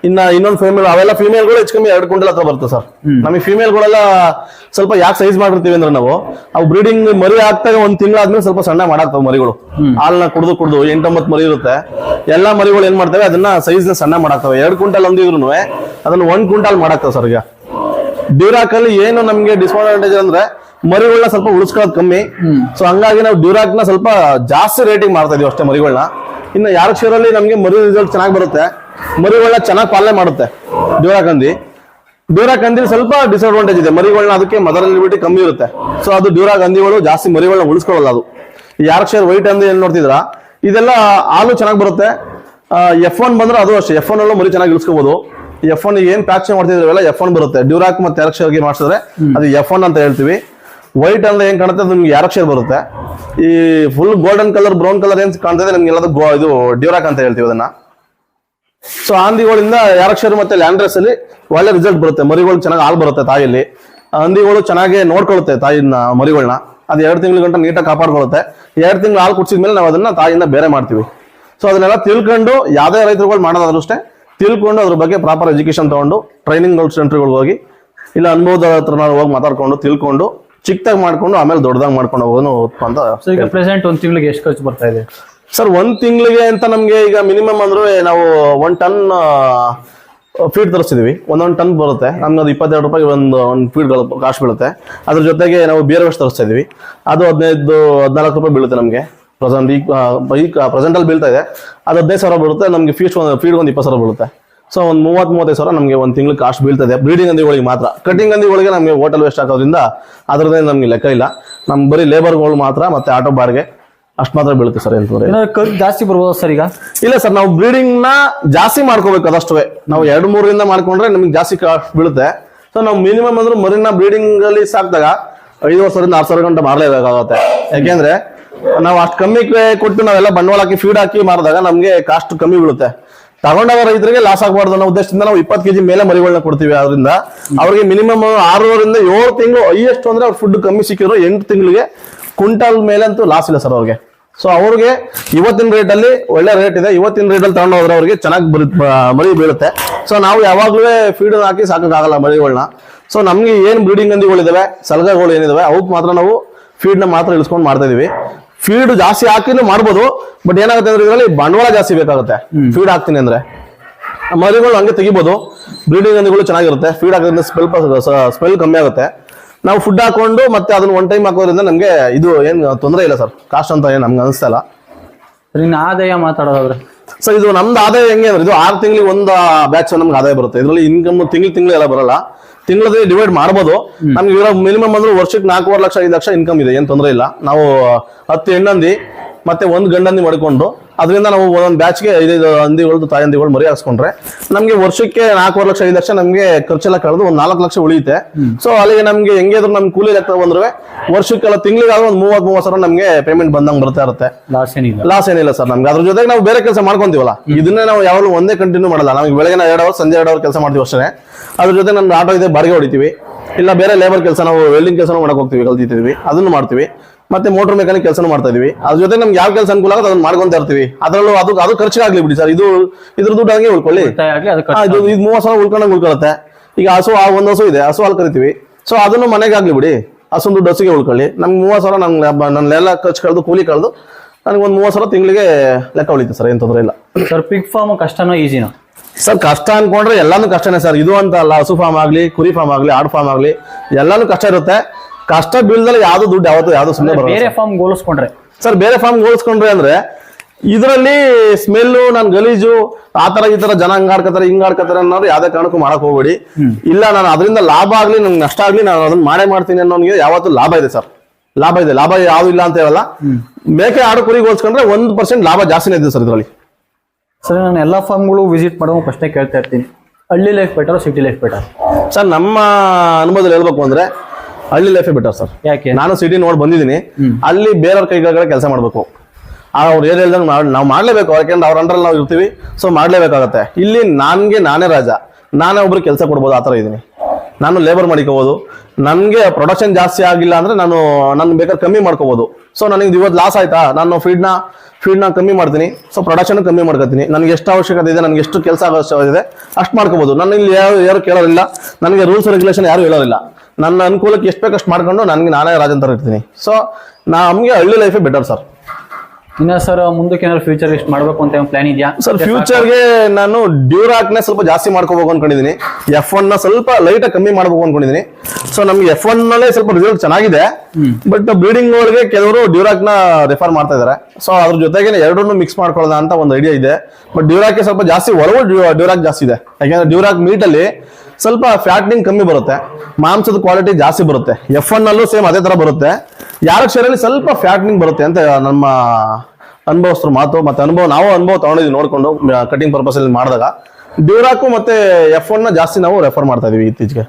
ಇನ್ನ ಇನ್ನೊಂದು ಫೀಮೇಲ್ ಅವೆಲ್ಲ ಫೀಮೇಲ್ಗಳು ಹೆಚ್ಚು ಕಮ್ಮಿ ಎರಡು ಕ್ವಿಂಟಲ್ ಹತ್ರ ಬರುತ್ತೆ ಸರ್. ನಮಗೆ ಫೀಮೇಲ್ಗಳೆಲ್ಲ ಸ್ವಲ್ಪ ಯಾಕೆ ಸೈಜ್ ಮಾಡಿರ್ತೀವಿ ಅಂದ್ರೆ ನಾವು ಅವು ಬ್ರೀಡಿಂಗ್ ಮರಿ ಆಗ್ತಾಗ ಒಂದ್ ತಿಂಗಳಾದ್ಮೇಲೆ ಸ್ವಲ್ಪ ಸಣ್ಣ ಮಾಡಾಕ್ತವೆ ಮರಿಗಳು. ಹಾಲ್ನ ಕುಡಿದು ಕುಡಿದು ಎಂಟೊಂಬತ್ತು ಮರಿ ಇರುತ್ತೆ. ಎಲ್ಲಾ ಮರಿಗಳು ಏನ್ ಮಾಡ್ತವೆ? ಅದನ್ನ ಸೈಜ್ನ ಸಣ್ಣ ಮಾಡಾಕ್ತವೆ. ಎರಡು ಕ್ವಿಂಟಲ್ ಒಂದಿದ್ರು ಅದನ್ನ ಒಂದ್ ಕ್ವಿಂಟಲ್ ಮಾಡಾಕ್ತವೆ ಸರ್ ಈಗ. ಡ್ಯೂರಾಕ್ ಅಲ್ಲಿ ಏನು ನಮ್ಗೆ ಡಿಸ್ಅಡ್ವಾಂಟೇಜ್ ಅಂದ್ರೆ ಮರಿಗಳನ್ನ ಸ್ವಲ್ಪ ಉಳಿಸ್ಕೊಳ್ಳೋದು ಕಮ್ಮಿ. ಸೊ ಹಂಗಾಗಿ ನಾವು ಡ್ಯೂರಾಕ್ನ ಸ್ವಲ್ಪ ಜಾಸ್ತಿ ರೇಟಿಂಗ್ ಮಾಡ್ತಾ ಇದೀವಿ ಅಷ್ಟೇ ಮರಿಗಳನ್ನ ಇನ್ನು ಯಾರ ಅಲ್ಲಿ ನಮ್ಗೆ ಮರಿ ರಿಸಲ್ಟ್ ಚೆನ್ನಾಗಿ ಬರುತ್ತೆ ಮರಿಗಳನ್ನ ಚೆನ್ನಾಗಿ ಪಾಲನೆ ಮಾಡುತ್ತೆ ಡ್ಯೂರಾಕ್ ಅಂದಿ ಡ್ಯೂರಾಕ್ ಸ್ವಲ್ಪ ಡಿಸ್ಅಡ್ವಾಂಟೇಜ್ ಇದೆ ಮರಿಗಳನ್ನ ಅದಕ್ಕೆ ಮದರಲ್ಲಿ ಬಿಟ್ಟು ಕಮ್ಮಿ ಇರುತ್ತೆ. ಸೊ ಅದು ಡ್ಯೂರಾಕ್ ಹಂದಿಗಳು ಜಾಸ್ತಿ ಮರಿಗಳನ್ನ ಉಳಿಸ್ಕೊಳ್ಳಲ್ಲ ಅದು. ಯಾರ್ಕ್ಷರ್ ವೈಟ್ ಅಂದ್ರೆ ಏನ್ ನೋಡ್ತಿದ್ರ ಇದೆಲ್ಲ ಹಾಲು ಚೆನ್ನಾಗಿ ಬರುತ್ತೆ. ಎಫ್ ಒನ್ ಬಂದ್ರೆ ಅದು ಅಷ್ಟೇ ಎಫ್ ಒನ್ ಅಲ್ಲೂ ಮರಿ ಚೆನ್ನಾಗಿ ಇಳಿಸ್ಕೋಬಹುದು ಎಫ್ ಒನ್ ಏನ್ ಪ್ಯಾಚ್ ಮಾಡ್ತಿದ್ರಲ್ಲ ಎಫ್ ಒನ್ ಬರುತ್ತೆ. ಡ್ಯೂರಾಕ್ ಮತ್ತೆ ಎರಕ್ಷರ್ಗೆ ಮಾಡಿಸಿದ್ರೆ ಅದು ಎಫ್ ಒನ್ ಅಂತ ಹೇಳ್ತೀವಿ. ವೈಟ್ ಅಂದ್ರೆ ಏನ್ ಕಾಣುತ್ತೆ? ಅದು ನಿಮ್ಗೆ ಯಾರಕ್ಷರ್ ಬರುತ್ತೆ. ಈ full golden colour brown colour ಏನ್ ಕಾಣ್ತದೆ ಇದೆ? ಎಲ್ಲದು ಇದು ಡ್ಯೂರಾಕ್ ಅಂತ ಹೇಳ್ತೀವಿ ಅದನ್ನ. ಸೊ ಹಂದಿಗಳಿಂದ ಯಾರಕ್ಷರ್ ಮತ್ತೆ ಲ್ಯಾಂಡ್ರೆಸ್ ಅಲ್ಲಿ ಒಳ್ಳೆ ರಿಸಲ್ಟ್ ಬರುತ್ತೆ. ಮರಿಗಳು ಚೆನ್ನಾಗಿ ಹಾಲು ಬರುತ್ತೆ ತಾಯಿಯಲ್ಲಿ ಆ ಹಂದಿಗಳು ಚೆನ್ನಾಗಿ ನೋಡ್ಕೊಳುತ್ತೆ ತಾಯಿನ ಮರಿಗಳನ್ನ ಅದು ಎರಡು ತಿಂಗಳ ಗಂಟೆ ನೀಟಾಗಿ ಕಾಪಾಡ್ಕೊಳ್ಳುತ್ತೆ. ಎರಡು ತಿಂಗಳು ಹಾಲು ಕುಡಿಸಿದ್ಮೇಲೆ ನಾವು ಅದನ್ನ ತಾಯಿಯಿಂದ ಬೇರೆ ಮಾಡ್ತೀವಿ. ಸೊ ಅದನ್ನೆಲ್ಲ ತಿಳ್ಕೊಂಡು ಯಾವುದೇ ರೈತರುಗಳು ಮಾಡೋದಾದ್ರೂ ಅಷ್ಟೇ ತಿಳ್ಕೊಂಡು ಅದ್ರ ಬಗ್ಗೆ ಪ್ರಾಪರ್ ಎಜುಕೇಶನ್ ತಗೊಂಡು ಟ್ರೈನಿಂಗ್ ಸೆಂಟರ್ಗಳಿಗೆ ಹೋಗಿ ಇಲ್ಲ ಅನುಭವದ ಹತ್ರ ನಾವು ಹೋಗಿ ಮಾತಾಡ್ಕೊಂಡು ತಿಳ್ಕೊಂಡು ಚಿಕ್ಕದಾಗಿ ಮಾಡ್ಕೊಂಡು ಆಮೇಲೆ ದೊಡ್ಡದಾಗಿ ಮಾಡ್ಕೊಂಡು ಹೋಗೋನು ಅಂತ ಈಗ ಪ್ರೆಸೆಂಟ್ ಒಂದು ತಿಂಗಳಿಗೆ ಎಷ್ಟು ಖರ್ಚು ಬರ್ತಾ ಇದೆ? ಸರ್ ಒಂದ್ ತಿಂಗಳಿಗೆ ಅಂತ ನಮ್ಗೆ ಈಗ ಮಿನಿಮಮ್ ಅಂದ್ರೆ ನಾವು ಒನ್ ಟನ್ ಫೀಡ್ ತರಿಸ್ತಿದೀವಿ. ಒಂದೊಂದು ಟನ್ ಬರುತ್ತೆ. ನಮ್ಗೆ ಅದು ಇಪ್ಪತ್ತೆರಡು ರೂಪಾಯಿ ಒಂದು ಒಂದು ಫೀಡ್ಗಳು ಕಾಸ್ಟ್ ಬೀಳುತ್ತೆ. ಅದ್ರ ಜೊತೆಗೆ ನಾವು ಬೇರೆ ವರ್ಷ ತರಿಸ್ತಾ ಇದೀವಿ. ಅದು ಹದಿನೈದು ಹದಿನಾಲ್ಕು ರೂಪಾಯಿ ಬೀಳುತ್ತೆ ನಮಗೆ. ಪ್ರೆಸೆಂಟ್ ಈಗ ಈಗ ಪ್ರೆಸೆಂಟಲ್ಲಿ ಬೀಳ್ತಾ ಇದೆ. ಅದು ಹದಿನೈದು ಸಾವಿರ ಬೀಳುತ್ತೆ ನಮಗೆ ಫೀಸ್ ಫೀಡ್ ಒಂದು ಇಪ್ಪತ್ತು ಸಾವಿರ ಬೀಳುತ್ತೆ. ಸೊ ಒಂದು ಮೂವತ್ತ್ ಮೂವತ್ತೈದು ಸಾವಿರ ನಮಗೆ ಒಂದು ತಿಂಗಳು ಕಾಸ್ಟ್ ಬೀಳ್ತದೆ ಬ್ರೀಡಿಂಗ್ ಹಂದಿಗಳಿಗೆ ಮಾತ್ರ. ಕಟಿಂಗ್ ಹಂದಿಗಳಿಗೆ ನಮಗೆ ಹೋಟೆಲ್ ವೇಸ್ಟ್ ಆಗೋದ್ರಿಂದ ಅದರದ್ದೇ ನಮಗೆ ಲೆಕ್ಕ ಇಲ್ಲ. ನಮ್ಮ ಬರೀ ಲೇಬರ್ಗಳು ಮಾತ್ರ ಮತ್ತೆ ಆಟೋ ಬಾರ್ಗೆ ಅಷ್ಟು ಮಾತ್ರ ಬೀಳುತ್ತೆ ಸರ್ ಎಂತಂದ್ರೆ. ಏನಾದ್ರು ಖರ್ಚು ಜಾಸ್ತಿ ಬರ್ಬೋದು ಸರ್ ಈಗ? ಇಲ್ಲ ಸರ್ ನಾವು ಬ್ರೀಡಿಂಗ್ನ ಜಾಸ್ತಿ ಮಾಡ್ಕೋಬೇಕು ಅದಷ್ಟೇ ನಾವು ಎರಡು ಮೂರರಿಂದ ಮಾಡ್ಕೊಂಡ್ರೆ ನಮಗೆ ಜಾಸ್ತಿ ಕಾಸ್ಟ್ ಬೀಳುತ್ತೆ. ಸೊ ನಾವು ಮಿನಿಮಮ್ ಅಂದ್ರೆ ಮರಿನ ಬ್ರೀಡಿಂಗ್ ಅಲ್ಲಿ ಸಾಕಿದಾಗ ಐದು ವರ್ಷದಿಂದ ಆರು ಸಾವಿರ ಗಂಟೆ ಮಾಡಲೇಬೇಕಾಗುತ್ತೆ. ಯಾಕೆಂದ್ರೆ ನಾವು ಅಷ್ಟು ಕಮ್ಮಿ ಕೊಟ್ಟು ನಾವೆಲ್ಲ ಬಂಡವಾಳ ಹಾಕಿ ಫೀಡ್ ಹಾಕಿ ಮಾರಿದಾಗ ನಮಗೆ ಕಾಸ್ಟ್ ಕಮ್ಮಿ ಬೀಳುತ್ತೆ. ತಗೊಂಡಾಗ ರೈತರಿಗೆ ಲಾಸ್ ಆಗಬಾರ್ದು ಅನ್ನೋ ಉದ್ದೇಶದಿಂದ ನಾವು ಇಪ್ಪತ್ತು ಕೆಜಿ ಮೇಲೆ ಮರಿಗಳನ್ನ ಕೊಡ್ತೀವಿ. ಅದರಿಂದ ಅವರಿಗೆ ಮಿನಿಮಮ್ ಆರೂವರಿಂದ ಏಳು ತಿಂಗಳು ಹೈಯೆಸ್ಟ್ ಅಂದ್ರೆ ಅವ್ರ ಫುಡ್ ಕಮ್ಮಿ ಸಿಕ್ಕಿದ್ರು ಎಂಟು ತಿಂಗಳಿಗೆ ಕ್ವಿಂಟಲ್ ಮೇಲೆ ಅಂತೂ ಲಾಸ್ ಇಲ್ಲ ಸರ್ ಅವ್ರಿಗೆ. ಸೊ ಅವ್ರಿಗೆ ಇವತ್ತಿನ ರೇಟ್ ಅಲ್ಲಿ ಒಳ್ಳೆ ರೇಟ್ ಇದೆ. ಇವತ್ತಿನ ರೇಟ್ ಅಲ್ಲಿ ತಗೊಂಡು ಹೋದ್ರೆ ಅವ್ರಿಗೆ ಚೆನ್ನಾಗಿ ಮರಿ ಬೀಳುತ್ತೆ. ಸೊ ನಾವು ಯಾವಾಗಲೂ ಫೀಡ್ ಹಾಕಿ ಸಾಕಾಗಲ್ಲ ಮರಿಗಳನ್ನ ಸೊ ನಮಗೆ ಏನು ಬ್ರೀಡಿಂಗ್ ಹಂದಿಗಳಿದಾವೆ ಸಲಗಗಳು ಏನಿದಾವೆ ಅವಕ್ಕೆ ಮಾತ್ರ ನಾವು ಫೀಡ್ನ ಮಾತ್ರ ಇಳಿಸ್ಕೊಂಡು ಮಾಡ್ತಾ ಇದೀವಿ. ಫೀಡ್ ಜಾಸ್ತಿ ಹಾಕಿನೂ ಮಾಡ್ಬೋದು ಬಟ್ ಏನಾಗುತ್ತೆ ಅಂದ್ರೆ ಇದರಲ್ಲಿ ಬಂಡವಾಳ ಜಾಸ್ತಿ ಬೇಕಾಗುತ್ತೆ. ಫೀಡ್ ಹಾಕ್ತೀನಿ ಅಂದ್ರೆ. ಮರಿಗಳು ಹಂಗೆ ತೆಗಿಬೋದು ಬ್ರೀಡಿಂಗ್ ಹಂದಿಗಳು ಚೆನ್ನಾಗಿರುತ್ತೆ. ಫೀಡ್ ಹಾಕೋದ್ರಿಂದ ಸ್ಮೆಲ್ ಸ್ಮೆಲ್ ಕಮ್ಮಿ ಆಗುತ್ತೆ. ನಾವು ಫುಡ್ ಹಾಕೊಂಡು ಮತ್ತೆ ಅದನ್ನ ಒನ್ ಟೈಮ್ ಹಾಕೋದ್ರಿಂದ ನಮಗೆ ಇದು ಏನು ತೊಂದರೆ ಇಲ್ಲ ಸರ್. ಕಾಸ್ಟ್ ಅಂತ ಏನು ನಮ್ಗೆ ಅನಿಸ್ತಾ ಇಲ್ಲ. ಸರ್ ಇನ್ನು ಆದಾಯ ಮಾತಾಡೋದಾದ್ರೆ? ಸೊ ಇದು ನಮ್ದು ಆದಾಯ ಹೆಂಗೆ ಅಂದ್ರೆ ಇದು ಆರು ತಿಂಗಳಿಗೆ ಒಂದು ಬ್ಯಾಚ್ ನಮ್ಗೆ ಆದಾಯ ಬರುತ್ತೆ. ಇದರಲ್ಲಿ ಇನ್ಕಮ್ ತಿಂಗಳು ತಿಂಗಳು ಎಲ್ಲ ಬರಲ್ಲ. ತಿಂಗಳಲ್ಲಿ ಡಿವೈಡ್ ಮಾಡ್ಬೋದು. ನಮ್ಗೆ ಇವಾಗ ಮಿನಿಮಮ್ ಅಂದ್ರೆ ವರ್ಷಕ್ಕೆ ನಾಲ್ಕೂವರೆ ಲಕ್ಷ ಐದು ಲಕ್ಷ ಇನ್ಕಮ್ ಇದೆ ಏನ್ ತೊಂದರೆ ಇಲ್ಲ. ನಾವು ಹತ್ತು ಹೆಣ್ಣಂದಿ ಮತ್ತೆ ಒಂದು ಗಂಡಂದಿ ಮಾಡ್ಕೊಂಡು ಅದರಿಂದ ನಾವು ಒಂದೊಂದು ಬ್ಯಾಚ್ಗೆ ಐದೈದು ಹಂದಿಗಳು ತಾಯಿ ಹಂದಿಗಳು ಮರಿ ಹಾಕ್ಸ್ಕೊಂಡ್ರೆ ನಮಗೆ ವರ್ಷಕ್ಕೆ ನಾಲ್ಕೂವರೆ ಲಕ್ಷ ಐದು ಲಕ್ಷ ನಮಗೆ ಖರ್ಚೆಲ್ಲ ಕಳೆದು ಒಂದು ನಾಲ್ಕು ಲಕ್ಷ ಉಳಿಯುತ್ತೆ. ಸೊ ಅಲ್ಲಿಗೆ ನಮಗೆ ಹೆಂಗಿದ್ರು ನಮ್ಗೆ ಕೂಲಿ ಲೆಕ್ಕ ಬಂದ್ರೆ ವರ್ಷಕ್ಕೆಲ್ಲ ತಿಂಗಳಿಗಾದ್ರೆ ಒಂದು ಮೂವತ್ತ್ ಮೂವತ್ತು ಸಾವಿರ ನಮಗೆ ಪೇಮೆಂಟ್ ಬಂದಂಗೆ ಬರ್ತಾ ಇರುತ್ತೆ. ಲಾಸ್ ಏನಿಲ್ಲ. ಲಾಸ್ ಏನಿಲ್ಲ ಸರ್ ನಮ್ಗೆ. ಅದ್ರ ಜೊತೆಗೆ ನಾವು ಬೇರೆ ಕೆಲಸ ಮಾಡ್ಕೊಂತೀವಲ್ಲ. ಇದನ್ನೇ ನಾವು ಯಾವಾಗಲೂ ಒಂದೇ ಕಂಟಿನ್ಯೂ ಮಾಡಲ್ಲ. ನಮಗೆ ಬೆಳಗ್ಗೆ ಎರಡು ಅವರ್ ಸಂಜೆ ಎರಡು ಅವರ್ ಕೆಲಸ ಮಾಡ್ತೀವಿ ಅಷ್ಟೇ. ಅದ್ರ ಜೊತೆ ನಮ್ದು ಆಟೋ ಇದೆ ಬಾಡಿಗೆ ಹೊಡಿತೀವಿ. ಇಲ್ಲ ಬೇರೆ ಲೇಬರ್ ಕೆಲಸ ನಾವು ವೆಲ್ಡಿಂಗ್ ಕೆಲಸ ಮಾಡಕ್ ಹೋಗ್ತೀವಿ ಕಲ್ತಿದ್ದೀವಿ. ಅದನ್ನು ಮಾಡ್ತೀವಿ. ಮತ್ತೆ ಮೋಟರ್ ಮೆಕ್ಯಾನಿಕ್ ಕೆಲಸನೂ ಮಾಡ್ತಾ ಇದೀವಿ ಅದ್ರ ಜೊತೆ ನಮ್ಗೆ ಯಾವ ಕೆಲಸ ಅನುಕೂಲ ಆಗುತ್ತೆ ಅದನ್ನ ಮಾಡ್ಕೊಂತ ಇರ್ತೀವಿ. ಅದರಲ್ಲೂ ಅದು ಅದು ಖರ್ಚಾಗ್ಲಿ ಬಿಡಿ ಸರ್. ಇದು ಇದ್ರ ದುಡ್ಡು ಹಂಗೆ ಉಳ್ಕೊಳ್ಳಿ. ಇದು ಇದು ಮೂವತ್ತು ಸಾವಿರ ಉಳ್ಕೊಂಡಂಗೆ ಉಳ್ಕೊಳತ್ತೆ ಈಗ ಹಸು ಆ ಒಂದು ಹಸು ಇದೆ ಹಸು ಹಾಲು ಕರಿತೀವಿ. ಸೊ ಅದನ್ನು ಮನೆಗೆ ಆಗ್ಲಿ ಬಿಡಿ. ಹಸು ದುಡ್ಡು ಹಸುಗೆ ಉಳ್ಕೊಳ್ಳಿ. ನಮ್ಗೆ ಮೂವತ್ತು ಸಾವಿರ ನಂಗೆ ನನ್ನೆಲ್ಲ ಖರ್ಚು ಕಳೆದು ಕೂಲಿ ಕಳೆದು ನನಗೆ ಒಂದು ಮೂವತ್ತು ಸಾವಿರ ತಿಂಗಳಿಗೆ ಲೆಕ್ಕ ಉಳಿತು ಸರ್ ಏನು ತೊಂದರೆ ಇಲ್ಲ. ಸರ್ ಪಿಗ್ ಫಾರ್ಮ್ ಕಷ್ಟನೋ ಈಸಿನೋ ಸರ್ ಕಷ್ಟ ಅನ್ಕೊಂಡ್ರೆ ಎಲ್ಲಾನು ಕಷ್ಟನೇ ಸರ್. ಇದು ಅಂತ ಅಲ್ಲ ಹಸು ಫಾರ್ಮ್ ಆಗ್ಲಿ ಕುರಿ ಫಾರ್ಮ್ ಆಗ್ಲಿ ಆಡು ಫಾರ್ಮ್ ಆಗ್ಲಿ ಎಲ್ಲಾನು ಕಷ್ಟ ಇರುತ್ತೆ. ಕಷ್ಟ ಬೀಳ್ದಲ್ಲಿ ಯಾವ್ದು ದುಡ್ಡು ಯಾವತ್ತು ಯಾವ್ದು ಸುಮ್ಮನೆ ಬೇರೆ ಫಾರ್ಮ್ ಹೋಲಿಸ್ಕೊಂಡ್ರೆ. ಸರ್ ಬೇರೆ ಫಾರ್ಮ್ ಹೋಲಿಸ್ಕೊಂಡ್ರೆ ಅಂದ್ರೆ ಇದರಲ್ಲಿ ಸ್ಮೆಲ್ಲು ನಾನು ಗಲೀಜು ಆ ತರ ಈ ತರ ಜನ ಹಂಗ ಆಡ್ಕತಾರೆ ಹಿಂಗ ಆಡ್ಕತಾರೆ ಅನ್ನೋರು ಯಾವ್ದೇ ಕಾರಣಕ್ಕೂ ಮಾಡಕ್ ಹೋಗ್ಬೇಡಿ. ಇಲ್ಲ ನಾನು ಅದರಿಂದ ಲಾಭ ಆಗ್ಲಿ ನಂಗೆ ನಷ್ಟ ಆಗ್ಲಿ ನಾನು ಅದನ್ನ ಮಾಡೇ ಮಾಡ್ತೀನಿ ಅನ್ನೋನ್ಗೆ ಯಾವತ್ತು ಲಾಭ ಇದೆ ಸರ್. ಲಾಭ ಇದೆ. ಲಾಭ ಯಾವ್ದು ಇಲ್ಲ ಅಂತ ಹೇಳಲ್ಲ. ಮೇಕೆ ಆಡು ಕುರಿಗೆ ಹೋಲ್ಸ್ಕೊಂಡ್ರೆ ಒಂದ್ ಪರ್ಸೆಂಟ್ ಲಾಭ ಜಾಸ್ತಿನೇ ಇದೆ ಸರ್ ಇದರಲ್ಲಿ. ಸರ್ ನಾನು ಎಲ್ಲ ಫಾರ್ಮ್ಗಳು ವಿಸಿಟ್ ಮಾಡೋ ಪ್ರಶ್ನೆ ಕೇಳ್ತಾ ಇರ್ತೀನಿ. ಹಳ್ಳಿ life better city life better sir ನಮ್ಮ ಅನುಭವದಲ್ಲಿ ಹೇಳ್ಬೇಕು ಅಂದ್ರೆ ಹಳ್ಳಿ ಲೈಫೇ ಬೆಟರ್ ಸರ್ ಯಾಕೆ? ನಾನು ಸಿಟಿ ನೋಡಿ ಬಂದಿದ್ದೀನಿ. ಅಲ್ಲಿ ಬೇರೆಯವ್ರ ಕೈಗಳ ಕೆಲಸ ಮಾಡಬೇಕು. ಅವ್ರು ಏನ್ ಹೇಳ್ದಂಗೆ ಮಾಡ್- ನಾವು ಮಾಡಲೇಬೇಕು ಯಾಕೆಂದ್ರೆ ಅವ್ರ ಅಂಡ್ರಲ್ಲಿ ನಾವು ಇರ್ತೀವಿ ಸೊ ಮಾಡ್ಲೇಬೇಕಾಗತ್ತೆ. ಇಲ್ಲಿ ನನಗೆ ನಾನೇ ರಾಜ. ನಾನೇ ಒಬ್ರು ಕೆಲಸ ಕೊಡ್ಬೋದು ಆ ಥರ ಇದೀನಿ ನಾನು ಲೇಬರ್ ಮಾಡಿಕೋಬಹುದು ನನಗೆ ಪ್ರೊಡಕ್ಷನ್ ಜಾಸ್ತಿ ಆಗಿಲ್ಲ ಅಂದ್ರೆ ನಾನು ನಾನು ಬೇಕಾದ್ರೆ ಕಮ್ಮಿ ಮಾಡ್ಕೋಬೋದು. ಸೊ ನನಗೆ ಇವತ್ತು ಲಾಸ್ ಆಯ್ತಾ? ನಾನು ಫೀಡ್ನ ಫೀಡ್ನ ಕಮ್ಮಿ ಮಾಡ್ತೀನಿ. ಸೊ ಪ್ರೊಡಕ್ಷನ್ ಕಮ್ಮಿ ಮಾಡ್ಕೋತೀನಿ. ನನಗೆ ಎಷ್ಟು ಅವಶ್ಯಕತೆ ಇದೆ, ನನಗೆ ಎಷ್ಟು ಕೆಲಸ ಇದೆ, ಅಷ್ಟು ಮಾಡ್ಕೋಬೋದು. ನನ್ನ ಇಲ್ಲಿ ಯಾರು ಯಾರು ಕೇಳೋರಿಲ್ಲ ನನಗೆ ರೂಲ್ಸ್ ರೆಗ್ಯುಲೇಷನ್ ಯಾರು ಹೇಳೋದಿಲ್ಲ. ನನ್ನ ಅನುಕೂಲಕ್ಕೆ ಎಷ್ಟು ಬೇಕಷ್ಟು ಮಾಡ್ಕೊಂಡು ನನಗೆ ನಾನೇ ರಾಜಂತರ ಇರ್ತೀನಿ. ಸೊ ನಮಗೆ ಹಳ್ಳಿ ಲೈಫೇ ಬೆಟರ್ ಸರ್ ಇನ್ನ ಸರ್ ಮುಂದಕ್ಕೆ ಏನಾದ್ರು ಫ್ಯೂಚರ್ ಇಷ್ಟು ಮಾಡ್ಬೇಕು ಅಂತ ಪ್ಲಾನ್ ಇದೆಯಾ? ಸರ್ ಫ್ಯೂಚರ್ಗೆ ನಾನು ಡ್ಯೂರಾಕ್ನೆ ಸ್ವಲ್ಪ ಜಾಸ್ತಿ ಮಾಡ್ಕೋಬೇಕು ಅನ್ಕೊಂಡಿದ್ದೀನಿ ಎಫ್ ಒನ್ನ ಸ್ವಲ್ಪ ಲೈಟ್ ಕಮ್ಮಿ ಮಾಡ್ಬೇಕು ಅನ್ಕೊಂಡಿದ್ದೀನಿ ಸೊ ನಮ್ಗೆ ಎಫ್ ಒನ್ ನಲ್ಲೇ ಸ್ವಲ್ಪ ರಿಸಲ್ಟ್ ಚೆನ್ನಾಗಿದೆ. ಬಟ್ ಬ್ರೀಡಿಂಗ್ ಒಳಗೆ ಕೆಲವರು ಡ್ಯೂರಾಕ್ನ ರೆಫರ್ ಮಾಡ್ತಾ ಇದಾರೆ. ಸೊ ಅದ್ರ ಜೊತೆಗೆ ಎರಡನ್ನೂ ಮಿಕ್ಸ್ ಮಾಡ್ಕೊಳ್ಳೋಣ ಅಂತ ಒಂದು ಐಡಿಯಾ ಇದೆ. ಬಟ್ ಡ್ಯೂರಾಕ್ ಸ್ವಲ್ಪ ಜಾಸ್ತಿ ಒಳಗೂ ಡ್ಯೂರಾಕ್ ಜಾಸ್ತಿ ಇದೆ. ಯಾಕೆಂದ್ರೆ ಡ್ಯೂರಾಕ್ ಮೀಟ್ ಅಲ್ಲಿ ಸ್ವಲ್ಪ ಫ್ಯಾಟ್ನಿಂಗ್ ಕಮ್ಮಿ ಬರುತ್ತೆ. ಮಾಂಸದ ಕ್ವಾಲಿಟಿ ಜಾಸ್ತಿ ಬರುತ್ತೆ. ಎಫ್ ಒನ್ ಅಲ್ಲೂ ಸೇಮ್ ಅದೇ ತರ ಬರುತ್ತೆ. ಯಾರ ಶೇರಲ್ಲಿ ಸ್ವಲ್ಪ ಫ್ಯಾಟ್ನಿಂಗ್ ಬರುತ್ತೆ ಅಂತ ನಮ್ಮ ಅನುಭವಸ್ಥರು ಮಾತು, ಮತ್ತೆ ಅನುಭವ ನಾವು ಅನುಭವ ತಗೊಂಡಿದ್ವಿ ನೋಡ್ಕೊಂಡು ಕಟಿಂಗ್ ಪರ್ಪಸ್ ಅಲ್ಲಿ ಮಾಡಿದಾಗ. ಡ್ಯೂರಾಕು ಮತ್ತೆ ಎಫ್ ಒನ್ನ ಜಾಸ್ತಿ ನಾವು ರೆಫರ್ ಮಾಡ್ತಾ ಇದೀವಿ ಇತ್ತೀಚೆಗೆ.